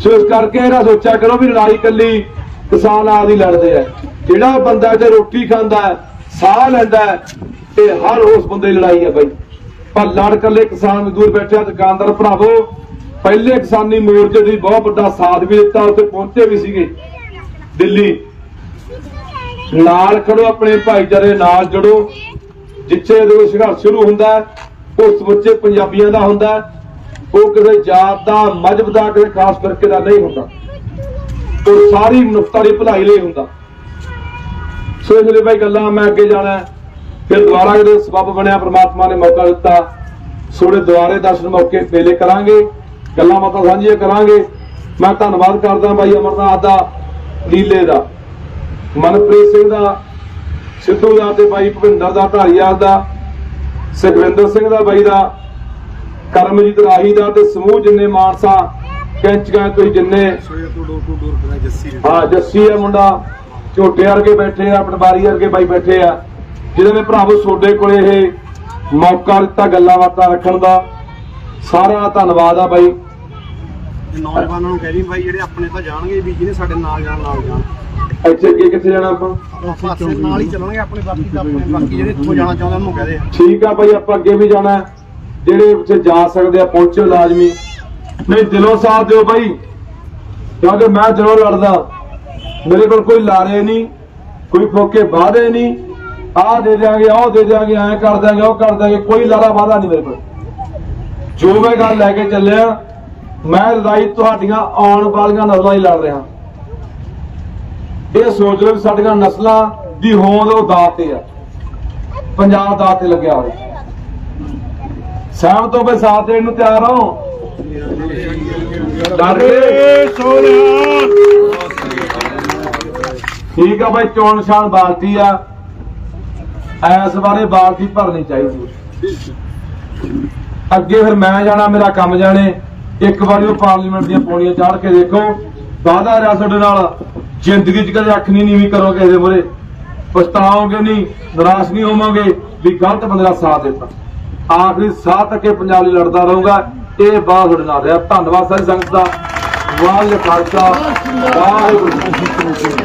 ਸੋ ਇਸ ਕਰਕੇ ਇਹਦਾ ਸੋਚਿਆ ਕਰੋ ਵੀ ਲੜਾਈ ਕੱਲੀ ਕਿਸਾਨ ਆਦੀ ਲੜਦੇ ਆ। ਜਿਹੜਾ ਬੰਦਾ ਤੇ ਰੋਟੀ ਖਾਂਦਾ ਸਾਹ ਲੈਂਦਾ ਤੇ ਹਰ ਉਸ ਬੰਦੇ ਦੀ ਲੜਾਈ ਹੈ ਬਾਈ। ਪਰ ਲੜ ਕੱਲੇ ਕਿਸਾਨ ਮਜ਼ਦੂਰ ਬੈਠਿਆ ਦੁਕਾਨਦਾਰ ਭਰਾਵੋ ਪਹਿਲੇ ਕਿਸਾਨੀ ਮੋਰਚੇ ਦੀ ਬਹੁਤ ਵੱਡਾ ਸਾਥ ਵੀ ਦਿੱਤਾ ਉੱਥੇ ਪਹੁੰਚੇ ਵੀ ਸੀਗੇ। ਦਿੱਲੀ। ਨਾਲ ਖੜੋ ਆਪਣੇ ਭਾਈਚਾਰੇ ਨਾਲ ਜੁੜੋ। ਜਿੱਥੇ ਜਦੋਂ ਸੰਘਰਸ਼ ਸ਼ੁਰੂ ਹੁੰਦਾ ਹੈ, ਉਹ ਸਮੁੱਚੇ ਪੰਜਾਬੀਆਂ ਦਾ ਹੁੰਦਾ ਉਹ ਕਿਸੇ ਜਾਤ ਦਾ ਮਜ਼ਹਬ ਦਾ ਕਿਸੇ ਖਾਸ ਕਰਕੇ ਦਾ ਨਹੀਂ ਹੁੰਦਾ। ਉਹ ਸਾਰੀ ਮਨੁੱਖਤਾ ਦੀ ਭਲਾਈ ਲਈ ਹੁੰਦਾ। ਸੋ ਇਸ ਲਈ ਭਾਈ ਗੱਲਾਂ ਮੈਂ ਅੱਗੇ ਜਾਣਾ ਫਿਰ ਦੁਬਾਰਾ ਜਦੋਂ ਸਬੱਬ ਬਣਿਆ, ਪ੍ਰਮਾਤਮਾ ਨੇ ਮੌਕਾ ਦਿੱਤਾ। ਸੋੜੇ ਦੁਆਰੇ ਦਰਸ਼ਨ ਮੌਕੇ ਮੇਲੇ ਕਰਾਂਗੇ। ਗੱਲਾਂ ਬਾਤਾਂ ਸਾਂਝੀਆਂ ਕਰਾਂਗੇ। ਮੈਂ ਧੰਨਵਾਦ ਕਰਦਾ ਭਾਈ ਅਮਰਨਾਥ ਦਾ ਲੀਲੇ ਦਾ, ਮਨਪ੍ਰੀਤ ਸਿੰਘ ਦਾ, ਸਿੱਧੂ ਦਾ ਤੇ ਭਾਈ ਭਵਿੰਦਰ ਦਾ, ਧਾਰੀਵਾਲ ਦਾ, ਸੁਖਵਿੰਦਰ ਸਿੰਘ ਦਾ ਬਾਈ ਦਾ, ਕਰਮਜੀਤ ਰਾਹੀ ਦਾ ਤੇ ਸਮੂਹ ਜਿੰਨੇ ਮਾਨਸਾ ਕੈਂਚੀਆਂ ਕੋਈ ਜਿੰਨੇ ਹਾਂ ਜੱਸੀ ਆ ਮੁੰਡਾ ਝੋਟੇ ਵਰਗੇ ਬੈਠੇ ਆ ਪਟਵਾਰੀ ਵਰਗੇ ਬਾਈ ਬੈਠੇ ਆ ਜਿਹਦੇ ਨੇ ਭਰਾਵੋ ਤੁਹਾਡੇ ਕੋਲੇ ਇਹ ਮੌਕਾ ਦਿੱਤਾ ਗੱਲਾਂ ਬਾਤਾਂ ਰੱਖਣ ਦਾ। ਸਾਰਾ ਧੰਨਵਾਦ ਆ ਬਾਈ। ਨੌਜਵਾਨਾਂ ਨੂੰ ਕਹਿ ਰਹੀ ਭਾਈ ਜਿਹੜੇ ਆਪਣੇ ਤਾਂ ਜਾਣਗੇ ਵੀ ਜਿਹਨੇ ਸਾਡੇ ਨਾਲ ਜਾਣ ਨਾਲ ਜਾਣ। ਇੱਥੇ ਅੱਗੇ ਕਿੱਥੇ ਜਾਣਾ ਆਪਾਂ? ਪਾਸੇ ਨਾਲ ਹੀ ਚੱਲਣਗੇ ਆਪਣੇ ਬਾਕੀ ਤਾਂ ਆਪਣੇ ਬਾਕੀ ਜਿਹੜੇ ਇੱਥੋਂ ਜਾਣਾ ਚਾਹੁੰਦੇ ਉਹਨੂੰ ਕਹਦੇ ਠੀਕ ਆ ਬਾਈ ਆਪਾਂ ਅੱਗੇ ਵੀ ਜਾਣਾ। ਜਿਹੜੇ ਉੱਥੇ ਜਾ ਸਕਦੇ ਆ ਪਹੁੰਚੋ ਲਾਜ਼ਮੀ। ਨਹੀਂ, ਦਿਲੋਂ ਸਾਥ ਦਿਓ ਬਾਈ। ਕਿਉਂਕਿ ਮੈਂ ਦਿਲੋਂ ਲੜਦਾ। ਮੇਰੇ ਕੋਲ ਕੋਈ ਲਾਰੇ ਨਹੀਂ, ਕੋਈ ਫੋਕੇ ਵਾਅਦੇ ਨਹੀਂ। ਆਹ ਦੇ ਦਿਆਂਗੇ ਆਹ ਦੇ ਦਿਆਂਗੇ, ਐਂ ਕਰ ਦਿਆਂਗੇ, ਉਹ ਕਰ ਦਿਆਂਗੇ, ਕੋਈ ਲਾਰਾ ਵਾਅਦਾ ਨਹੀਂ ਮੇਰੇ ਕੋਲ। ਜੋ ਮੈਂ ਗੱਲ ਲੈ ਕੇ ਚੱਲਿਆ, ਮੈਂ ਲੜਾਈ ਤੁਹਾਡੀਆਂ ਆਉਣ ਵਾਲੀਆਂ ਨਸਲਾਂ ਹੀ ਲੜ ਰਿਹਾ। ਇਹ ਸੋਚ ਲਓ ਵੀ ਸਾਡੀਆਂ ਨਸਲਾਂ ਦੀ ਹੋਂਦ ਉਹ ਦਾਅ ਤੇ ਆ। ਪੰਜਾਬ ਦਾਅ ਤੇ ਲੱਗਿਆ ਹੋਇਆ। ਸਹਿਮਤ ਹੋ ਕੇ ਸਾਥ ਦੇਣ ਨੂੰ ਤਿਆਰ ਹੋ। ਡਰ ਕੇ ਠੀਕ ਆ ਬਾਈ, ਚੋਣ ਨਿਸ਼ਾਨ ਬਾਲਟੀ ਆ। ਐਸ ਬਾਰੇ ਬਾਲਟੀ ਭਰਨੀ ਚਾਹੀਦੀ। ਅੱਗੇ ਫਿਰ ਮੈਂ ਜਾਣਾ, ਮੇਰਾ ਕੰਮ ਜਾਣੇ। ਇੱਕ ਵਾਰੀ ਉਹ ਪਾਰਲੀਮੈਂਟ ਦੀਆਂ ਪੌੜੀਆਂ ਚਾੜ ਕੇ ਦੇਖੋ। ਵਾਦਾ ਰਿਹਾ ਤੁਹਾਡੇ ਨਾਲ। ਜ਼ਿੰਦਗੀ 'ਚ ਕਦੇ ਅੱਖ ਨਹੀਂ ਨੀਵੀਂ ਕਰੋਗੇ ਇਹਦੇ ਮੂਹਰੇ। ਪਛਤਾਓਗੇ ਨਹੀਂ, ਨਿਰਾਸ਼ ਨਹੀਂ ਹੋਵੋਗੇ ਵੀ ਗਲਤ ਬੰਦੇ ਦਾ ਸਾਥ ਦਿੱਤਾ। ਆਖਰੀ ਸਾਹ ਤੱਕ ਇਹ ਪੰਜਾਬ ਲਈ ਲੜਦਾ ਰਹੂੰਗਾ। ਇਹ ਬਾਤ ਤੁਹਾਡੇ ਨਾਲ ਰਿਹਾ। ਧੰਨਵਾਦ ਸਾਰੀ ਸੰਗਤ ਦਾ। ਵਾਹਿਗੁਰੂ ਖਾਲਸਾ। ਵਾਹਿਗੁਰੂ ਜੀ